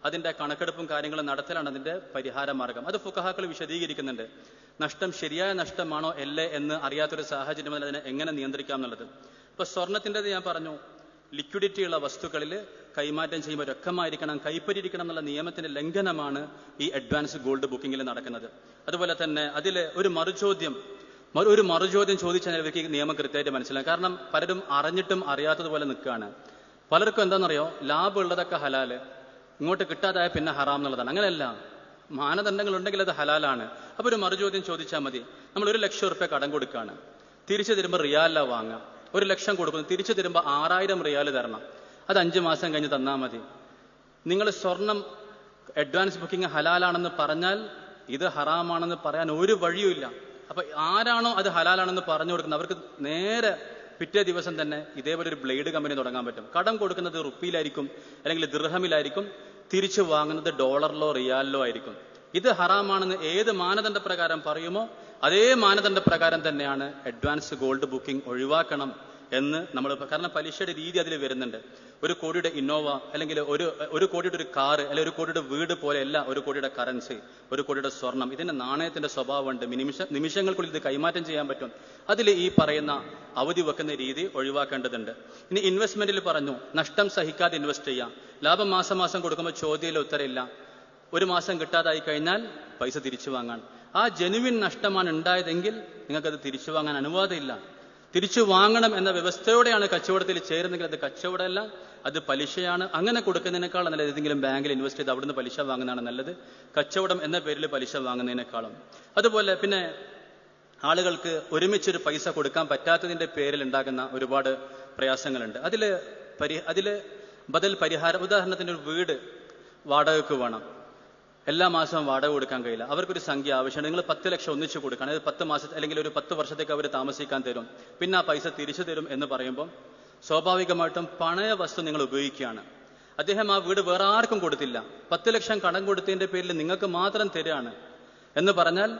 അതിന്റെ കണക്കെടുപ്പും കാര്യങ്ങളും നടത്തലാണ് അതിന്റെ പരിഹാര മാർഗം. അത് ഫുക്കഹാക്കൾ വിശദീകരിക്കുന്നുണ്ട്. നഷ്ടം ശരിയായ നഷ്ടമാണോ അല്ലേ എന്ന് അറിയാത്തൊരു സാഹചര്യം അതിനെ എങ്ങനെ നിയന്ത്രിക്കാം എന്നുള്ളത്. ഇപ്പൊ സ്വർണത്തിന്റെത് ഞാൻ പറഞ്ഞു ലിക്വിഡിറ്റി ഉള്ള വസ്തുക്കളിൽ കൈമാറ്റം ചെയ്യുമ്പോൾ രൊക്കമായിരിക്കണം കൈപ്പറ്റിയിരിക്കണം എന്നുള്ള നിയമത്തിന്റെ ലംഘനമാണ് ഈ അഡ്വാൻസ് ഗോൾഡ് ബുക്കിംഗിൽ നടക്കുന്നത്. അതുപോലെ തന്നെ അതിൽ ഒരു മറുചോദ്യം ഒരു മറുചോദ്യം ചോദിച്ചാൽ ഇവർക്ക് ഈ നിയമം കൃത്യമായിട്ട് മനസ്സിലാക്കും കാരണം പലരും അറിഞ്ഞിട്ടും അറിയാത്തതുപോലെ നിൽക്കുകയാണ്. പലർക്കും എന്താണെന്നറിയോ? ലാഭം ഉള്ളതൊക്കെ ഹലാൽ ഇങ്ങോട്ട് കിട്ടാതായ പിന്നെ ഹറാം എന്നുള്ളതാണ്. അങ്ങനെയല്ല. മാനദണ്ഡങ്ങൾ ഉണ്ടെങ്കിൽ അത് ഹലാലാണ്. അപ്പൊ ഒരു മറുചോദ്യം ചോദിച്ചാൽ മതി. നമ്മൾ ഒരു ലക്ഷം റുപ്യ കടം കൊടുക്കുകയാണ്. തിരിച്ചു തരുമ്പോൾ റിയാലാ വാങ്ങാം ഒരു ലക്ഷം കൊടുക്കുന്നു. തിരിച്ചു തരുമ്പോൾ ആറായിരം റിയാൽ തരണം. അത് അഞ്ചു മാസം കഴിഞ്ഞ് തന്നാൽ മതി. നിങ്ങൾ സ്വർണം അഡ്വാൻസ് ബുക്കിംഗ് ഹലാലാണെന്ന് പറഞ്ഞാൽ ഇത് ഹറാമാണെന്ന് പറയാൻ ഒരു വഴിയുമില്ല അപ്പൊ ആരാണോ അത് ഹലാലാണെന്ന് പറഞ്ഞു കൊടുക്കുന്നത്? അവർക്ക് നേരെ പിറ്റേ ദിവസം തന്നെ ഇതേപോലെ ഒരു ബ്ലേഡ് കമ്പനി തുടങ്ങാൻ പറ്റും. കടം കൊടുക്കുന്നത് റുപ്പിയിലായിരിക്കും അല്ലെങ്കിൽ ദൃഹമിലായിരിക്കും. തിരിച്ചു വാങ്ങുന്നത് ഡോളറിലോ റിയാലിലോ ആയിരിക്കും. ഇത് ഹറാമാണെന്ന് ഏത് മാനദണ്ഡ പ്രകാരം പറയുമോ അതേ മാനദണ്ഡ പ്രകാരം തന്നെയാണ് അഡ്വാൻസ് ഗോൾഡ് ബുക്കിംഗ് ഒഴിവാക്കണം എന്ന് നമ്മൾ കാരണം പലിശയുടെ രീതി അതിൽ വരുന്നുണ്ട്. ഒരു കോടിയുടെ ഇന്നോവ അല്ലെങ്കിൽ ഒരു ഒരു കോടിയുടെ ഒരു കാറ് അല്ലെങ്കിൽ ഒരു കോടിയുടെ വീട് പോലെയല്ല ഒരു കോടിയുടെ കറൻസി ഒരു കോടിയുടെ സ്വർണം. ഇതിന്റെ നാണയത്തിന്റെ സ്വഭാവമുണ്ട്. നിമിഷ നിമിഷങ്ങൾക്കുള്ളിൽ ഇത് കൈമാറ്റം ചെയ്യാൻ പറ്റും. അതിൽ ഈ പറയുന്ന അവധി വെക്കുന്ന രീതി ഒഴിവാക്കേണ്ടതുണ്ട്. ഇനി ഇൻവെസ്റ്റ്മെന്റിൽ പറഞ്ഞു നഷ്ടം സഹിക്കാതെ ഇൻവെസ്റ്റ് ചെയ്യാം. ലാഭം മാസം മാസം കൊടുക്കുമ്പോൾ ചോദ്യയിൽ ഉത്തരമില്ല. ഒരു മാസം കിട്ടാതായി കഴിഞ്ഞാൽ പൈസ തിരിച്ചു വാങ്ങാൻ. ആ ജനുവിൻ നഷ്ടമാണ് ഉണ്ടായതെങ്കിൽ നിങ്ങൾക്കത് തിരിച്ചു വാങ്ങാൻ അനുവാദമില്ല. തിരിച്ചു വാങ്ങണം എന്ന വ്യവസ്ഥയോടെയാണ് കച്ചവടത്തിൽ ചേരുന്നെങ്കിൽ അത് കച്ചവടമല്ല അത് പലിശയാണ്. അങ്ങനെ കൊടുക്കുന്നതിനേക്കാൾ നല്ലത് ഏതെങ്കിലും ബാങ്കിൽ ഇൻവെസ്റ്റ് ചെയ്ത് അവിടുന്ന് പലിശ വാങ്ങുന്നതാണ് നല്ലത്. കച്ചവടം എന്ന പേരിൽ പലിശ വാങ്ങുന്നതിനേക്കാളും. അതുപോലെ പിന്നെ ആളുകൾക്ക് ഒരുമിച്ചൊരു പൈസ കൊടുക്കാൻ പറ്റാത്തതിന്റെ പേരിൽ ഉണ്ടാകുന്ന ഒരുപാട് പ്രയാസങ്ങളുണ്ട്. അതിൽ പരി അതിൽ ബദൽ പരിഹാരം ഉദാഹരണത്തിന് ഒരു വീട് വാടകയ്ക്ക് വേണം. എല്ലാ മാസവും വാടക കൊടുക്കാൻ കഴിയില്ല. അവർക്കൊരു സംഖ്യ ആവശ്യമാണ് നിങ്ങൾ പത്ത് ലക്ഷം ഒന്നിച്ചു കൊടുക്കണം. അതായത് പത്ത് മാസത്തെ അല്ലെങ്കിൽ ഒരു പത്ത് വർഷത്തേക്ക് അവർ താമസിക്കാൻ തരും. പിന്നെ ആ പൈസ തിരിച്ചു തരും എന്ന് പറയുമ്പോൾ സ്വാഭാവികമായിട്ടും പണയ വസ്തു നിങ്ങൾ ഉപയോഗിക്കുകയാണ്. അദ്ദേഹം ആ വീട് വേറെ ആർക്കും കൊടുത്തില്ല. പത്ത് ലക്ഷം കടം കൊടുത്തതിന്റെ പേരിൽ നിങ്ങൾക്ക് മാത്രം തരാണ് എന്ന് പറഞ്ഞാൽ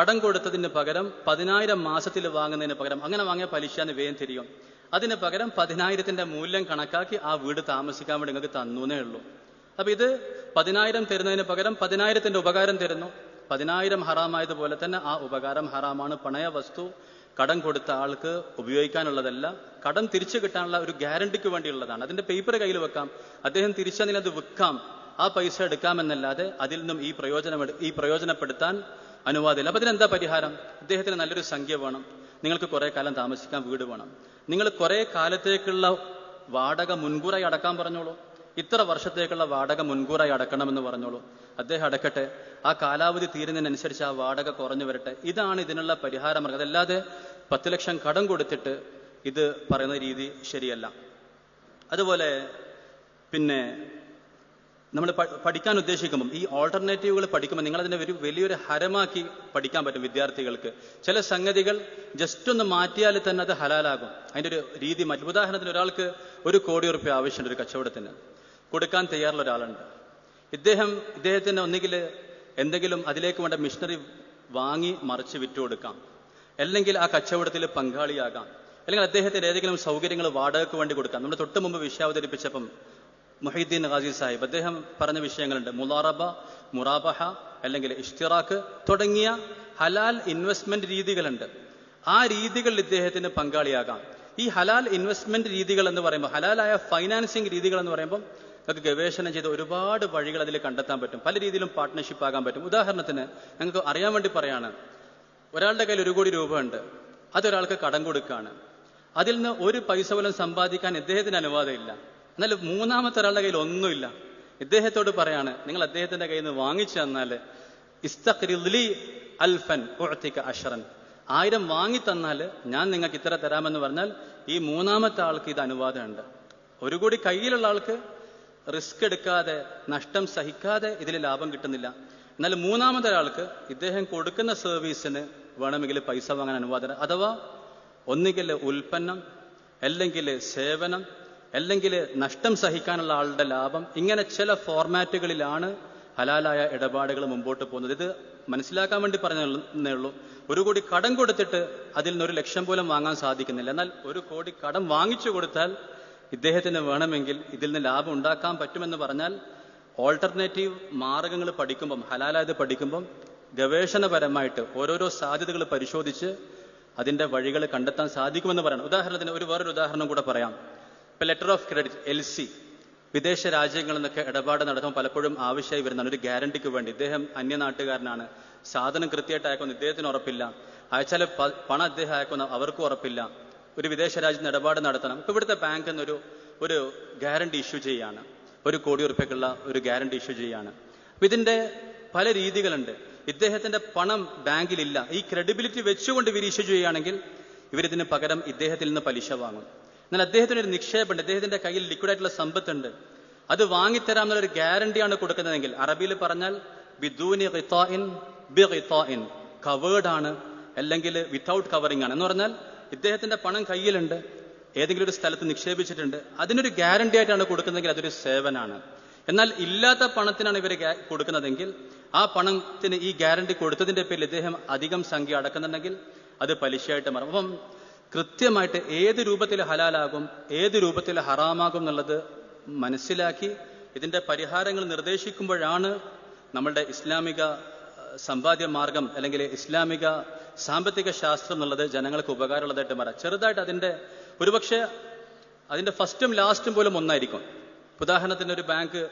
കടം കൊടുത്തതിന് പകരം പതിനായിരം മാസത്തിൽ വാങ്ങുന്നതിന് പകരം അങ്ങനെ വാങ്ങിയ പലിശ എന്ന് വേഗം തിരിയും. അതിന് പകരം പതിനായിരത്തിന്റെ മൂല്യം കണക്കാക്കി ആ വീട് താമസിക്കാൻ വേണ്ടി നിങ്ങൾക്ക് തന്നൂന്നേ ഉള്ളൂ. അപ്പൊ ഇത് പതിനായിരം തരുന്നതിന് പകരം പതിനായിരത്തിന്റെ ഉപകാരം തരുന്നു. പതിനായിരം ഹറാമായതുപോലെ തന്നെ ആ ഉപകാരം ഹറാമാണ്. പണയ വസ്തു കടം കൊടുത്ത ആൾക്ക് ഉപയോഗിക്കാനുള്ളതല്ല. കടം തിരിച്ചു കിട്ടാനുള്ള ഒരു ഗ്യാരണ്ടിക്ക് വേണ്ടിയുള്ളതാണ്. അതിന്റെ പേപ്പർ കയ്യിൽ വെക്കാം. അദ്ദേഹം തിരിച്ചതിന് അത് വിൽക്കാം. ആ പൈസ എടുക്കാമെന്നല്ലാതെ അതിൽ നിന്നും ഈ പ്രയോജനം ഈ പ്രയോജനപ്പെടുത്താൻ അനുവാദമില്ല. അപ്പൊ അതിനെന്താ പരിഹാരം? അദ്ദേഹത്തിന് നല്ലൊരു സംഖ്യ വേണം. നിങ്ങൾക്ക് കുറെ കാലം താമസിക്കാൻ വീട് വേണം. നിങ്ങൾ കുറെ കാലത്തേക്കുള്ള വാടക മുൻകൂറായി അടക്കാൻ പറഞ്ഞോളൂ. ഇത്ര വർഷത്തേക്കുള്ള വാടക മുൻകൂറായി അടക്കണമെന്ന് പറഞ്ഞോളൂ. അദ്ദേഹം അടക്കട്ടെ ആ കാലാവധി തീരുന്നതിനനുസരിച്ച് ആ വാടക കുറഞ്ഞു വരട്ടെ. ഇതാണ് ഇതിനുള്ള പരിഹാരമാർഗം. അതല്ലാതെ പത്ത് ലക്ഷം കടം കൊടുത്തിട്ട് ഇത് പറയുന്ന രീതി ശരിയല്ല. അതുപോലെ പിന്നെ നമ്മൾ പഠിക്കാൻ ഉദ്ദേശിക്കുമ്പോൾ ഈ ഓൾട്ടർനേറ്റീവുകൾ പഠിക്കുമ്പോൾ നിങ്ങൾ അതിനെ ഒരു വലിയൊരു ഹരമാക്കി പഠിക്കാൻ പറ്റും വിദ്യാർത്ഥികൾക്ക്. ചില സംഗതികൾ ജസ്റ്റ് ഒന്ന് മാറ്റിയാൽ തന്നെ അത് ഹലാലാകും. അതിന്റെ ഒരു രീതി മാറ്റി. ഉദാഹരണത്തിന് ഒരാൾക്ക് ഒരു കോടി ഉറുപ്പ്യ ആവശ്യമുണ്ട് ഒരു കച്ചവടത്തിന്. കൊടുക്കാൻ തയ്യാറുള്ള ഒരാളുണ്ട് ഇദ്ദേഹം ഇദ്ദേഹത്തിന് ഒന്നുകിൽ എന്തെങ്കിലും അതിലേക്ക് വേണ്ട മിഷണറി വാങ്ങി മറിച്ച് വിറ്റു കൊടുക്കാം. അല്ലെങ്കിൽ ആ കച്ചവടത്തിൽ പങ്കാളിയാകാം. അല്ലെങ്കിൽ അദ്ദേഹത്തിന് ഏതെങ്കിലും സൗകര്യങ്ങൾ വാടകയ്ക്ക് വേണ്ടി കൊടുക്കാം. നമ്മുടെ തൊട്ട് മുമ്പ് വിഷയം അവതരിപ്പിച്ചപ്പം മുഹീദ്ദീൻ ഖാസി സാഹിബ് അദ്ദേഹം പറഞ്ഞ വിഷയങ്ങളുണ്ട്. മുലാറബ മുറാബഹ അല്ലെങ്കിൽ ഇഷ്തിറാക്ക് തുടങ്ങിയ ഹലാൽ ഇൻവെസ്റ്റ്മെന്റ് രീതികളുണ്ട്. ആ രീതികളിൽ ഇദ്ദേഹത്തിന് പങ്കാളിയാകാം. ഈ ഹലാൽ ഇൻവെസ്റ്റ്മെന്റ് രീതികൾ എന്ന് പറയുമ്പോൾ ഹലാലായ ഫൈനാൻസിങ് രീതികൾ എന്ന് പറയുമ്പോൾ നമുക്ക് ഗവേഷണം ചെയ്ത് ഒരുപാട് വഴികൾ അതിൽ കണ്ടെത്താൻ പറ്റും. പല രീതിയിലും പാർട്ട്ണർഷിപ്പ് ആകാൻ പറ്റും. ഉദാഹരണത്തിന് ഞങ്ങൾക്ക് അറിയാൻ വേണ്ടി പറയാണ് ഒരാളുടെ കയ്യിൽ ഒരു കോടി രൂപ ഉണ്ട് അതൊരാൾക്ക് കടം കൊടുക്കുകയാണ് അതിൽ നിന്ന് ഒരു പൈസ പോലും സമ്പാദിക്കാൻ ഇദ്ദേഹത്തിന് അനുവാദമില്ല. എന്നാൽ മൂന്നാമത്തെ ഒരാളുടെ കയ്യിൽ ഒന്നുമില്ല. ഇദ്ദേഹത്തോട് പറയാണ് നിങ്ങൾ അദ്ദേഹത്തിന്റെ കയ്യിൽ നിന്ന് വാങ്ങിച്ചു തന്നാൽ ഇസ്തഖ്രിദ്ലി അൽഫൻ ഉഴത്തിക്ക് അഷറൻ. ആയിരം വാങ്ങി തന്നാൽ ഞാൻ നിങ്ങൾക്ക് ഇത്ര തരാമെന്ന് പറഞ്ഞാൽ ഈ മൂന്നാമത്തെ ആൾക്ക് ഇത് അനുവാദമുണ്ട്. ഒരു കൂടി കയ്യിലുള്ള ആൾക്ക് റിസ്ക് എടുക്കാതെ നഷ്ടം സഹിക്കാതെ ഇതിൽ ലാഭം കിട്ടുന്നില്ല. എന്നാൽ മൂന്നാമതൊരാൾക്ക് ഇദ്ദേഹം കൊടുക്കുന്ന സർവീസിന് വേണമെങ്കിൽ പൈസ വാങ്ങാൻ അനുവാദം അഥവാ ഒന്നുകിൽ ഉൽപ്പന്നം അല്ലെങ്കിൽ സേവനം അല്ലെങ്കിൽ നഷ്ടം സഹിക്കാനുള്ള ആളുടെ ലാഭം ഇങ്ങനെ ചില ഫോർമാറ്റുകളിലാണ് ഹലാലായ ഇടപാടുകൾ മുമ്പോട്ട് പോകുന്നത്. ഇത് മനസ്സിലാക്കാൻ വേണ്ടി പറഞ്ഞേ ഉള്ളൂ. ഒരു കോടി കടം കൊടുത്തിട്ട് അതിൽ നിന്ന് ഒരു ലക്ഷം പോലും വാങ്ങാൻ സാധിക്കുന്നില്ല. എന്നാൽ ഒരു കോടി കടം വാങ്ങിച്ചു കൊടുത്താൽ ഇദ്ദേഹത്തിന് വേണമെങ്കിൽ ഇതിൽ നിന്ന് ലാഭം ഉണ്ടാക്കാൻ പറ്റുമെന്ന് പറഞ്ഞാൽ ഓൾട്ടർനേറ്റീവ് മാർഗങ്ങൾ പഠിക്കുമ്പം ഹലാലായത് പഠിക്കുമ്പം ഗവേഷണപരമായിട്ട് ഓരോരോ സാധ്യതകൾ പരിശോധിച്ച് അതിന്റെ വഴികൾ കണ്ടെത്താൻ സാധിക്കുമെന്ന് പറയണം. ഉദാഹരണത്തിന് ഒരു വേറൊരു ഉദാഹരണം കൂടെ പറയാം. ഇപ്പൊ letter of credit L C വിദേശ രാജ്യങ്ങളിൽ നിന്നൊക്കെ ഇടപാട് നടത്തുമ്പോൾ പലപ്പോഴും ആവശ്യമായി വരുന്നതാണ്. ഒരു ഗ്യാരണ്ടിക്ക് വേണ്ടി. ഇദ്ദേഹം അന്യനാട്ടുകാരനാണ്. സാധനം കൃത്യമായിട്ട് അയക്കുന്ന ഇദ്ദേഹത്തിന് ഉറപ്പില്ല. അയച്ചാൽ പണം അദ്ദേഹം അയക്കുന്ന അവർക്കും ഉറപ്പില്ല. ഒരു വിദേശ രാജ്യത്ത് ഇടപാട് നടത്തണം. ഇപ്പൊ ഇവിടുത്തെ ബാങ്ക് എന്നൊരു ഒരു ഗ്യാരണ്ടി ഇഷ്യൂ ചെയ്യാണ്. ഒരു കോടി ഉറുപ്പ്യക്കുള്ള ഒരു ഗ്യാരണ്ടി ഇഷ്യൂ ചെയ്യാണ്. അപ്പൊ ഇതിന്റെ പല രീതികളുണ്ട്. ഇദ്ദേഹത്തിന്റെ പണം ബാങ്കിലില്ല. ഈ ക്രെഡിബിലിറ്റി വെച്ചുകൊണ്ട് ഇവർ ഇഷ്യൂ ചെയ്യുകയാണെങ്കിൽ ഇവരിതിന് പകരം ഇദ്ദേഹത്തിൽ നിന്ന് പലിശ വാങ്ങും. എന്നാൽ അദ്ദേഹത്തിന് ഒരു നിക്ഷേപമുണ്ട്. അദ്ദേഹത്തിന്റെ കയ്യിൽ ലിക്വിഡായിട്ടുള്ള സമ്പത്തുണ്ട്. അത് വാങ്ങിത്തരാം എന്നുള്ളൊരു ഗ്യാരണ്ടിയാണ് കൊടുക്കുന്നതെങ്കിൽ അറബിയിൽ പറഞ്ഞാൽ ബിദൂനി ബി കവേർഡ് ആണ് അല്ലെങ്കിൽ വിത്തൗട്ട് കവറിംഗ് ആണ്. എന്ന് പറഞ്ഞാൽ ഇദ്ദേഹത്തിന്റെ പണം കയ്യിലുണ്ട്. ഏതെങ്കിലും ഒരു സ്ഥലത്ത് നിക്ഷേപിച്ചിട്ടുണ്ട്. അതിനൊരു ഗ്യാരണ്ടി ആയിട്ടാണ് കൊടുക്കുന്നതെങ്കിൽ അതൊരു സേവനാണ്. എന്നാൽ ഇല്ലാത്ത പണത്തിനാണ് ഇവർ കൊടുക്കുന്നതെങ്കിൽ ആ പണത്തിന് ഈ ഗ്യാരണ്ടി കൊടുത്തതിന്റെ പേരിൽ ഇദ്ദേഹം അധികം സംഖ്യ അടക്കുന്നുണ്ടെങ്കിൽ അത് പലിശയായിട്ട് മാറും. അപ്പം കൃത്യമായിട്ട് ഏത് രൂപത്തിൽ ഹലാലാകും ഏത് രൂപത്തിൽ ഹറാമാകും എന്നുള്ളത് മനസ്സിലാക്കി ഇതിന്റെ പരിഹാരങ്ങൾ നിർദ്ദേശിക്കുമ്പോഴാണ് നമ്മളുടെ ഇസ്ലാമിക സമ്പാദ്യ മാർഗം അല്ലെങ്കിൽ ഇസ്ലാമിക സാമ്പത്തിക ശാസ്ത്രം എന്നുള്ളത് ജനങ്ങൾക്ക് ഉപകാരമുള്ളതായിട്ട് മാറാം. ചെറുതായിട്ട് അതിന്റെ ഒരുപക്ഷെ അതിന്റെ ഫസ്റ്റും ലാസ്റ്റും പോലും ഒന്നായിരിക്കും. ഉദാഹരണത്തിന് ഒരു ബാങ്ക്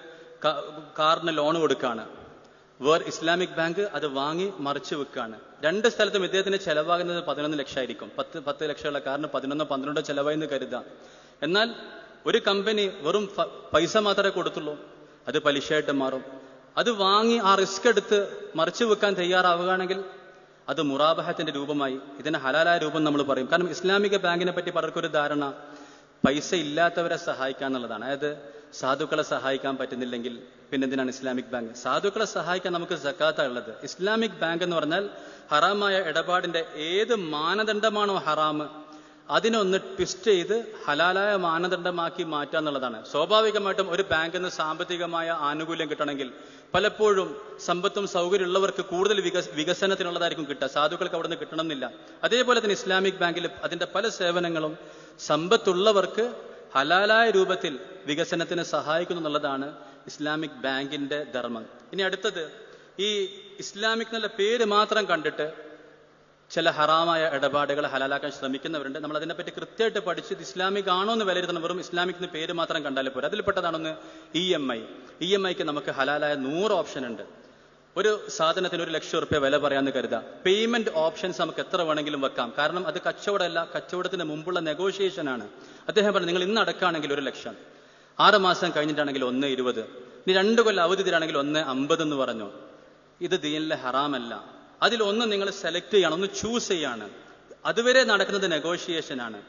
കാറിന് ലോൺ കൊടുക്കുകയാണ് വേർ ഇസ്ലാമിക് ബാങ്ക് അത് വാങ്ങി മറിച്ച് വെക്കുകയാണ് രണ്ട് സ്ഥലത്തും ഇദ്ദേഹത്തിന് ചെലവാകുന്നത് പതിനൊന്ന് ലക്ഷമായിരിക്കും. പത്ത് പത്ത് ലക്ഷമുള്ള കാറിന് പതിനൊന്നോ പന്ത്രണ്ടോ ചെലവായി എന്ന് കരുതാം. എന്നാൽ ഒരു കമ്പനി വെറും പൈസ മാത്രമേ കൊടുത്തുള്ളൂ. അത് പലിശയായിട്ട് മാറും. അത് വാങ്ങി ആ റിസ്ക് എടുത്ത് മറിച്ചു വെക്കാൻ തയ്യാറാവുകയാണെങ്കിൽ അത് മുറാബഹത്തിന്റെ രൂപമായി ഇതിന് ഹലാലായ രൂപം നമ്മൾ പറയും. കാരണം ഇസ്ലാമിക ബാങ്കിനെ പറ്റി പലർക്കൊരു ധാരണ പൈസ ഇല്ലാത്തവരെ സഹായിക്കുക എന്നുള്ളതാണ്. അതായത് സാധുക്കളെ സഹായിക്കാൻ പറ്റുന്നില്ലെങ്കിൽ പിന്നെ എന്തിനാണ് ഇസ്ലാമിക് ബാങ്ക്? സാധുക്കളെ സഹായിക്കാൻ നമുക്ക് സക്കാത്ത ഉള്ളത്. ഇസ്ലാമിക് ബാങ്ക് എന്ന് പറഞ്ഞാൽ ഹറാമായ ഇടപാടിന്റെ ഏത് മാനദണ്ഡമാണോ ഹറാമ് അതിനൊന്ന് ട്വിസ്റ്റ് ചെയ്ത് ഹലാലായ മാനദണ്ഡമാക്കി മാറ്റുക എന്നുള്ളതാണ്. സ്വാഭാവികമായിട്ടും ഒരു ബാങ്കിൽ നിന്ന് സാമ്പത്തികമായ ആനുകൂല്യം കിട്ടണമെങ്കിൽ പലപ്പോഴും സമ്പത്തും സൗകര്യമുള്ളവർക്ക് കൂടുതൽ വികസ വികസനത്തിനുള്ളതായിരിക്കും കിട്ടുക. സാധുക്കൾക്ക് അവിടെ നിന്ന് കിട്ടണമെന്നില്ല. അതേപോലെ തന്നെ ഇസ്ലാമിക് ബാങ്കിൽ അതിന്റെ പല സേവനങ്ങളും സമ്പത്തുള്ളവർക്ക് ഹലാലായ രൂപത്തിൽ വികസനത്തിന് സഹായിക്കുന്നു എന്നുള്ളതാണ് ഇസ്ലാമിക് ബാങ്കിന്റെ ധർമ്മം. ഇനി അടുത്തത് ഈ ഇസ്ലാമിക് എന്നുള്ള പേര് മാത്രം കണ്ടിട്ട് ചില ഹറാമായ ഇടപാടുകൾ ഹലാലാക്കാൻ ശ്രമിക്കുന്നവരുണ്ട്. നമ്മൾ അതിനെപ്പറ്റി കൃത്യമായിട്ട് പഠിച്ച് ഇത് ഇസ്ലാമിക് ആണോ എന്ന് വിലയിരുത്തണം. വെറും ഇസ്ലാമിക് എന്ന് പേര് മാത്രം കണ്ടാൽ പോരാ. അതിൽപ്പെട്ടതാണൊന്ന് E M I. E M ഐക്ക് നമുക്ക് ഹലാലായ നൂറ് ഓപ്ഷൻ ഉണ്ട്. ഒരു സാധനത്തിന് ഒരു ലക്ഷം റുപ്യ വില പറയാമെന്ന് കരുതാം. പേയ്മെന്റ് ഓപ്ഷൻസ് നമുക്ക് എത്ര വേണമെങ്കിലും വെക്കാം. കാരണം അത് കച്ചവടമല്ല കച്ചവടത്തിന് മുമ്പുള്ള നെഗോഷിയേഷൻ ആണ്. അദ്ദേഹം പറഞ്ഞു നിങ്ങൾ ഇന്ന് അടക്കാണെങ്കിൽ ഒരു ലക്ഷം. ആറ് മാസം കഴിഞ്ഞിട്ടാണെങ്കിൽ ഒന്ന് ഇരുപത്. ഇനി രണ്ട് കൊല്ലം അവധി തരാണെങ്കിൽ ഒന്ന് അമ്പത് എന്ന് പറഞ്ഞു. ഇത് ദീനിലെ ഹറാമല്ല. അതിൽ ഒന്ന് നിങ്ങൾ സെലക്ട് ചെയ്യണം ഒന്ന് ചൂസ് ചെയ്യാണ്. അതുവരെ നടക്കുന്നത് നെഗോഷിയേഷൻ ആണ്.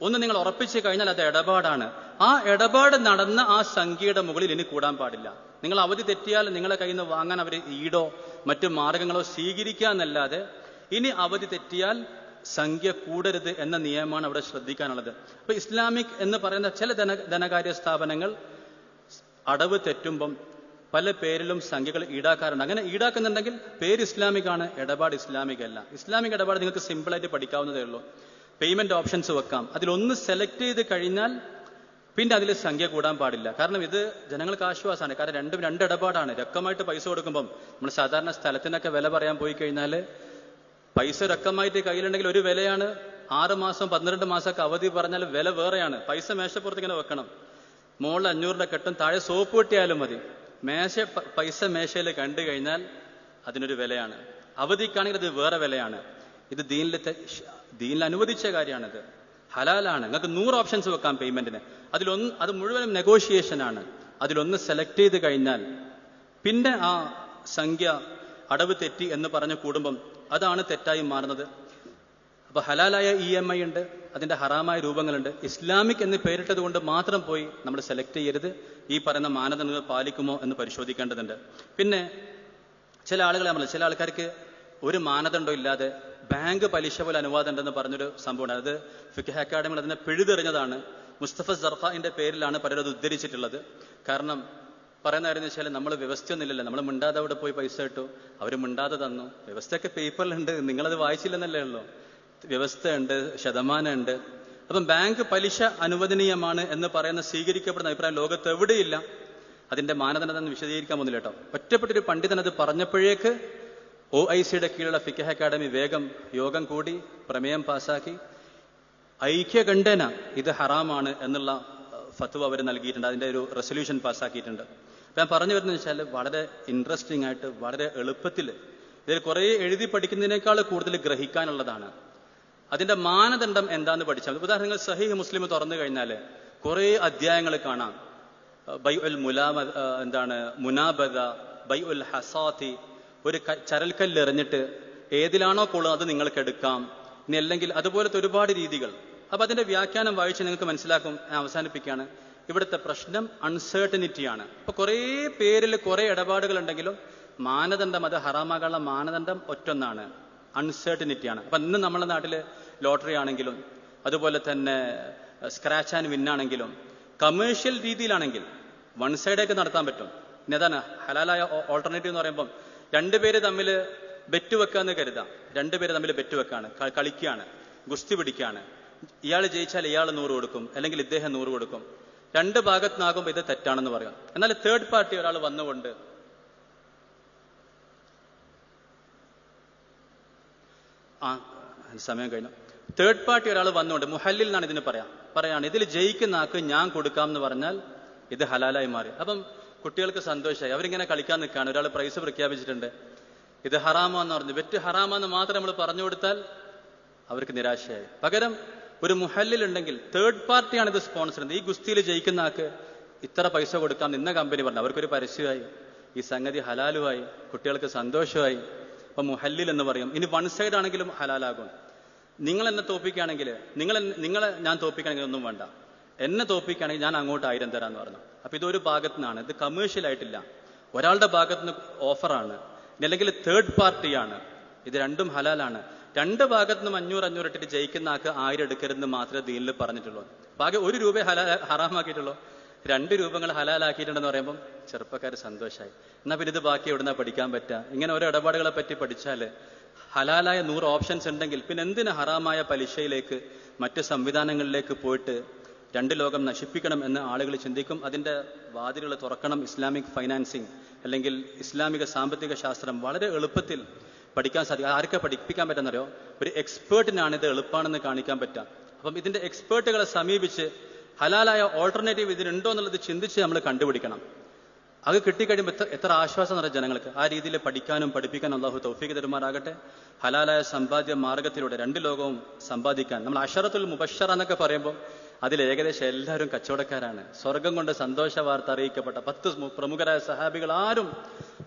ഒന്ന് നിങ്ങൾ ഉറപ്പിച്ചു കഴിഞ്ഞാൽ അത് ഇടപാടാണ്. ആ ഇടപാട് നടന്ന ആ സംഖ്യയുടെ മുകളിൽ ഇനി കൂടാൻ പാടില്ല. നിങ്ങൾ അവധി തെറ്റിയാൽ നിങ്ങളെ കയ്യിൽ നിന്ന് വാങ്ങാൻ അവർ ഈടോ മറ്റു മാർഗങ്ങളോ സ്വീകരിക്കാന്നല്ലാതെ ഇനി അവധി തെറ്റിയാൽ സംഖ്യ കൂടരുത് എന്ന നിയമമാണ് അവിടെ ശ്രദ്ധിക്കാനുള്ളത്. അപ്പൊ ഇസ്ലാമിക് എന്ന് പറയുന്ന ചില ധന ധനകാര്യ സ്ഥാപനങ്ങൾ അടവ് തെറ്റുമ്പം പല പേരിലും സംഖ്യകൾ ഈടാക്കാറുണ്ട്. അങ്ങനെ ഈടാക്കുന്നുണ്ടെങ്കിൽ പേര് ഇസ്ലാമിക് ആണ് ഇടപാട് ഇസ്ലാമിക് അല്ല ഇസ്ലാമിക് ഇടപാട് നിങ്ങൾക്ക് സിമ്പിളായിട്ട് പഠിക്കാവുന്നതേ ഉള്ളൂ. പേയ്മെന്റ് ഓപ്ഷൻസ് വെക്കാം. അതിലൊന്ന് സെലക്ട് ചെയ്ത് കഴിഞ്ഞാൽ പിന്നെ അതിൽ സംഖ്യ കൂടാൻ പാടില്ല. കാരണം ഇത് ജനങ്ങൾക്ക് ആശ്വാസമാണ്. കാരണം രണ്ടും രണ്ട് ഇടപാടാണ്. രക്കമായിട്ട് പൈസ കൊടുക്കുമ്പം നമ്മൾ സാധാരണ സ്ഥലത്തിനൊക്കെ വില പറയാൻ പോയി കഴിഞ്ഞാൽ പൈസ രക്കമായിട്ട് കയ്യിലുണ്ടെങ്കിൽ ഒരു വിലയാണ്. ആറ് മാസം പന്ത്രണ്ട് മാസമൊക്കെ അവധി പറഞ്ഞാൽ വില വേറെയാണ്. പൈസ മേശപ്പുറത്ത് ഇങ്ങനെ വെക്കണം. മുകളിൽ അഞ്ഞൂറിന്റെ കെട്ടും താഴെ സോപ്പ് കിട്ടിയാലും മതി. മേശ പൈസ മേശയിൽ കണ്ടു കഴിഞ്ഞാൽ അതിനൊരു വിലയാണ്. അവധിക്കാണെങ്കിൽ അത് വേറെ വിലയാണ്. ഇത് ദീനിലെ ദീനിൽ അനുവദിച്ച കാര്യമാണിത്. ഹലാലാണ്. നിങ്ങൾക്ക് നൂറ് ഓപ്ഷൻസ് വെക്കാം പേയ്മെന്റിന് അതിലൊന്ന് അത് മുഴുവനും നെഗോഷിയേഷൻ ആണ്. അതിലൊന്ന് സെലക്ട് ചെയ്ത് കഴിഞ്ഞാൽ പിന്നെ ആ സംഖ്യ അടവ് തെറ്റി എന്ന് പറഞ്ഞ കുടുംബം അതാണ് തെറ്റായി മാറുന്നത്. അപ്പൊ ഹലാലായ ഇ എം ഐ ഉണ്ട്. അതിന്റെ ഹറാമായ രൂപങ്ങളുണ്ട്. ഇസ്ലാമിക് എന്ന് പേരിട്ടത് കൊണ്ട് മാത്രം പോയി നമ്മൾ സെലക്ട് ചെയ്യരുത്. ഈ പറയുന്ന മാനദണ്ഡങ്ങൾ പാലിക്കുമോ എന്ന് പരിശോധിക്കേണ്ടതുണ്ട്. പിന്നെ ചില ആളുകളെ നമ്മൾ ചില ആൾക്കാർക്ക് ഒരു മാനദണ്ഡം ഇല്ലാതെ ബാങ്ക് പലിശ പോലെ അനുവാദം ഉണ്ടെന്ന് പറഞ്ഞൊരു സംഭവമാണ് അത് ഫിഖ് അക്കാഡമിയിൽ അതിനെ പിഴുതെറിഞ്ഞതാണ്. മുസ്തഫ സർഫാന്റെ പേരിലാണ് പലരും അത് ഉദ്ധരിച്ചിട്ടുള്ളത്. കാരണം പറയുന്ന കാര്യം വെച്ചാൽ നമ്മൾ വ്യവസ്ഥയൊന്നുമില്ലല്ലോ. നമ്മൾ മിണ്ടാതെ അവിടെ പോയി പൈസ ഇട്ടു. അവർ മിണ്ടാതെ തന്നു. വ്യവസ്ഥയൊക്കെ പേപ്പറിലുണ്ട് നിങ്ങളത് വായിച്ചില്ലെന്നല്ലേ ഉള്ളൂ. വ്യവസ്ഥയുണ്ട് ശതമാനമുണ്ട്. അപ്പം ബാങ്ക് പലിശ അനുവദനീയമാണ് എന്ന് പറയുന്ന സ്വീകരിക്കപ്പെടുന്ന അഭിപ്രായം ലോകത്ത് എവിടെയില്ല. അതിന്റെ മാനദണ്ഡം വിശദീകരിക്കാൻ പോകുന്നില്ല കേട്ടോ. ഒറ്റപ്പെട്ടൊരു പണ്ഡിതൻ അത് പറഞ്ഞപ്പോഴേക്ക് ഒ ഐ സിയുടെ കീഴിലുള്ള ഫിക്കഹ് അക്കാഡമി വേഗം യോഗം കൂടി പ്രമേയം പാസാക്കി ഐക്യകണ്ഠന ഇത് ഹറാമാണ് എന്നുള്ള ഫത്വ അവർ നൽകിയിട്ടുണ്ട്. അതിന്റെ ഒരു റെസൊല്യൂഷൻ പാസ്സാക്കിയിട്ടുണ്ട്. ഞാൻ പറഞ്ഞു വരുന്നത് വെച്ചാൽ വളരെ ഇൻട്രസ്റ്റിംഗ് ആയിട്ട് വളരെ എളുപ്പത്തിൽ ഇതിൽ കുറേ എഴുതി പഠിക്കുന്നതിനേക്കാൾ കൂടുതൽ ഗ്രഹിക്കാനുള്ളതാണ്. അതിന്റെ മാനദണ്ഡം എന്താന്ന് പഠിച്ചാൽ. ഉദാഹരണങ്ങൾ സഹീഹ് മുസ്ലിം തുറന്നു കഴിഞ്ഞാൽ കുറേ അധ്യായങ്ങൾ കാണാം. ബൈ ഉൽ മുലാമ എന്താണ് മുനാബദ ബൈ ഉൽ ഹസാത്തി ഒരു ചരൽക്കല്ല് എറിഞ്ഞിട്ട് ഏതിലാണോ കൊള്ളുന്നത് അത് നിങ്ങൾക്ക് എടുക്കാം. ഇനി അല്ലെങ്കിൽ അതുപോലത്തെ ഒരുപാട് രീതികൾ. അപ്പൊ അതിന്റെ വ്യാഖ്യാനം വായിച്ച് നിങ്ങൾക്ക് മനസ്സിലാക്കും അവസാനിപ്പിക്കുകയാണ്. ഇവിടുത്തെ പ്രശ്നം അൺസേർട്ടനിറ്റിയാണ് അപ്പൊ കുറേ പേരിൽ കുറേ ഇടപാടുകൾ ഉണ്ടെങ്കിലും മാനദണ്ഡം അത് ഹറാമാകാനുള്ള മാനദണ്ഡം ഒറ്റൊന്നാണ്. അൺസേർട്ടനിറ്റിയാണ് അപ്പൊ ഇന്ന് നമ്മുടെ നാട്ടിൽ ലോട്ടറി ആണെങ്കിലും അതുപോലെ തന്നെ സ്ക്രാച്ച് ആൻഡ് വിൻ ആണെങ്കിലും കമേഴ്ഷ്യൽ രീതിയിലാണെങ്കിൽ വൺ സൈഡൊക്കെ നടത്താൻ പറ്റും. പിന്നെ അതാണ് ഹലാലായ ഓൾട്ടർനേറ്റീവ് എന്ന് പറയുമ്പം രണ്ടുപേര് തമ്മിൽ ബെറ്റ് വെക്കാന്ന് കരുതാം. രണ്ടുപേര് തമ്മിൽ ബെറ്റ് വെക്കാണ് കളിക്കുകയാണ് ഗുസ്തി പിടിക്കുകയാണ് ഇയാൾ ജയിച്ചാൽ ഇയാൾ നൂറ് കൊടുക്കും അല്ലെങ്കിൽ ഇദ്ദേഹം നൂറ് കൊടുക്കും. രണ്ട് ഭാഗത്തുനിന്നാകുമ്പോൾ ഇത് തെറ്റാണെന്ന് പറയാം. എന്നാൽ തേർഡ് പാർട്ടി ഒരാൾ വന്നുകൊണ്ട് ആ സമയം കഴിഞ്ഞു. തേർഡ് പാർട്ടി ഒരാൾ വന്നുകൊണ്ട് മുഹല്ലിൽ എന്നാണ് ഇതിന് പറയാം. പറയാണ് ഇതിൽ ജയിക്കുന്ന ആൾക്ക് ഞാൻ കൊടുക്കാം എന്ന് പറഞ്ഞാൽ ഇത് ഹലാലായി മാറി. അപ്പം കുട്ടികൾക്ക് സന്തോഷമായി അവരിങ്ങനെ കളിക്കാൻ നിൽക്കുകയാണ് ഒരാൾ പ്രൈസ് പ്രഖ്യാപിച്ചിട്ടുണ്ട്. ഇത് ഹറാമാന്ന് പറഞ്ഞു. വെറ്റ് ഹറാമാന്ന് മാത്രം നമ്മൾ പറഞ്ഞു കൊടുത്താൽ അവർക്ക് നിരാശയായി. പകരം ഒരു മുഹല്ലിൽ ഉണ്ടെങ്കിൽ തേർഡ് പാർട്ടിയാണ് ഇത് സ്പോൺസർ ചെയ്യുന്നത്. ഈ ഗുസ്തിയിൽ ജയിക്കുന്ന ആൾക്ക് ഇത്ര പൈസ കൊടുക്കാം നിന്ന കമ്പനി പറഞ്ഞു. അവർക്കൊരു പരസ്യമായി. ഈ സംഗതി ഹലാലുമായി. കുട്ടികൾക്ക് സന്തോഷമായി. അപ്പൊ മുഹല്ലിൽ എന്ന് പറയും. ഇനി വൺ സൈഡ് ആണെങ്കിലും ഹലാലാകും. നിങ്ങൾ എന്നെ തോപ്പിക്കുകയാണെങ്കിൽ നിങ്ങൾ നിങ്ങളെ ഞാൻ തോപ്പിക്കുകയാണെങ്കിൽ ഒന്നും വേണ്ട. എന്നെ തോപ്പിക്കുകയാണെങ്കിൽ ഞാൻ അങ്ങോട്ട് ആയിരം തരാന്ന് പറഞ്ഞു. അപ്പൊ ഇതൊരു ഭാഗത്തു നിന്നാണ് ഇത് കമേഴ്ഷ്യൽ ആയിട്ടില്ല. ഒരാളുടെ ഭാഗത്ത് നിന്ന് ഓഫറാണ് അല്ലെങ്കിൽ തേർഡ് പാർട്ടിയാണ് ഇത് രണ്ടും ഹലാലാണ്. രണ്ട് ഭാഗത്തു നിന്നും അഞ്ഞൂറ് അഞ്ഞൂറ് ഇട്ടിട്ട് ജയിക്കുന്ന ആൾക്ക് ആയിരം എടുക്കരുതെന്ന് മാത്രമേ ദീനിൽ പറഞ്ഞിട്ടുള്ളൂ. ബാക്കി ഒരു രൂപ ഹലാ ഹറാമാക്കിയിട്ടുള്ളൂ. രണ്ട് രൂപങ്ങൾ ഹലാലാക്കിയിട്ടുണ്ടെന്ന് പറയുമ്പോൾ ചെറുപ്പക്കാർ സന്തോഷമായി എന്നാ പിന്നെ ഇത് ബാക്കി എവിടുന്നാ പഠിക്കാൻ പറ്റുക? ഇങ്ങനെ ഓരോ ഇടപാടുകളെ പറ്റി പഠിച്ചാൽ ഹലാലായ നൂറ് ഓപ്ഷൻസ് ഉണ്ടെങ്കിൽ പിന്നെ എന്തിന് ഹറാമായ പലിശയിലേക്ക് മറ്റ് സംവിധാനങ്ങളിലേക്ക് പോയിട്ട് രണ്ട് ലോകം നശിപ്പിക്കണം എന്ന് ആളുകൾ ചിന്തിക്കും? അതിന്റെ വാതിലുകൾ തുറക്കണം ഇസ്ലാമിക് ഫൈനാൻസിങ് അല്ലെങ്കിൽ ഇസ്ലാമിക സാമ്പത്തിക ശാസ്ത്രം വളരെ എളുപ്പത്തിൽ പഠിക്കാൻ സാധിക്കും. ആർക്കെ പഠിപ്പിക്കാൻ പറ്റുന്നറിയോ? ഒരു എക്സ്പേർട്ടിനാണ് ഇത് എളുപ്പമാണെന്ന് കാണിക്കാൻ പറ്റുക. അപ്പം ഇതിന്റെ എക്സ്പേർട്ടുകളെ സമീപിച്ച് ഹലാലായ ഓൾട്ടർനേറ്റീവ് ഇതിനുണ്ടോ എന്നുള്ളത് ചിന്തിച്ച് നമ്മൾ കണ്ടുപിടിക്കണം. അത് കിട്ടിക്കഴിയുമ്പോൾ എത്ര എത്ര ആശ്വാസം നിറഞ്ഞ ജനങ്ങൾക്ക്. ആ രീതിയിൽ പഠിക്കാനും പഠിപ്പിക്കാനും അള്ളാഹു തൗഫീഖ് തരുമാറാകട്ടെ. ഹലാലായ സമ്പാദ്യ മാർഗത്തിലൂടെ രണ്ട് ലോകവും സമ്പാദിക്കാൻ. നമ്മൾ അഷറത്തുൽ മുബഷർ എന്നൊക്കെ പറയുമ്പോൾ അതിൽ ഏകദേശം എല്ലാവരും കച്ചവടക്കാരാണ്. സ്വർഗം കൊണ്ട് സന്തോഷ വാർത്ത അറിയിക്കപ്പെട്ട പത്ത് പ്രമുഖരായ സഹാബികൾ ആരും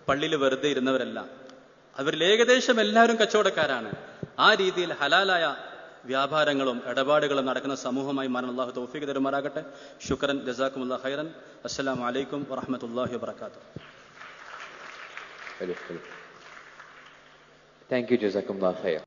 പള്ളിയിൽ വെറുതെ ഇരുന്നവരല്ല. അവരിൽ ഏകദേശം എല്ലാവരും കച്ചവടക്കാരാണ്. ആ രീതിയിൽ ഹലാലായ വ്യാപാരങ്ങളും ഇടപാടുകളും നടക്കുന്ന സമൂഹമായി മാറാൻ അള്ളാഹു തൗഫീഖ് തരുമാറാകട്ടെ ശുക്രൻ ജസാഖുമുല്ല ഹൈറൻ അസ്സലാം
വലൈക്കും വറഹമത്തല്ലാഹി വാത്തു Thank you, Jazakumullah Khair.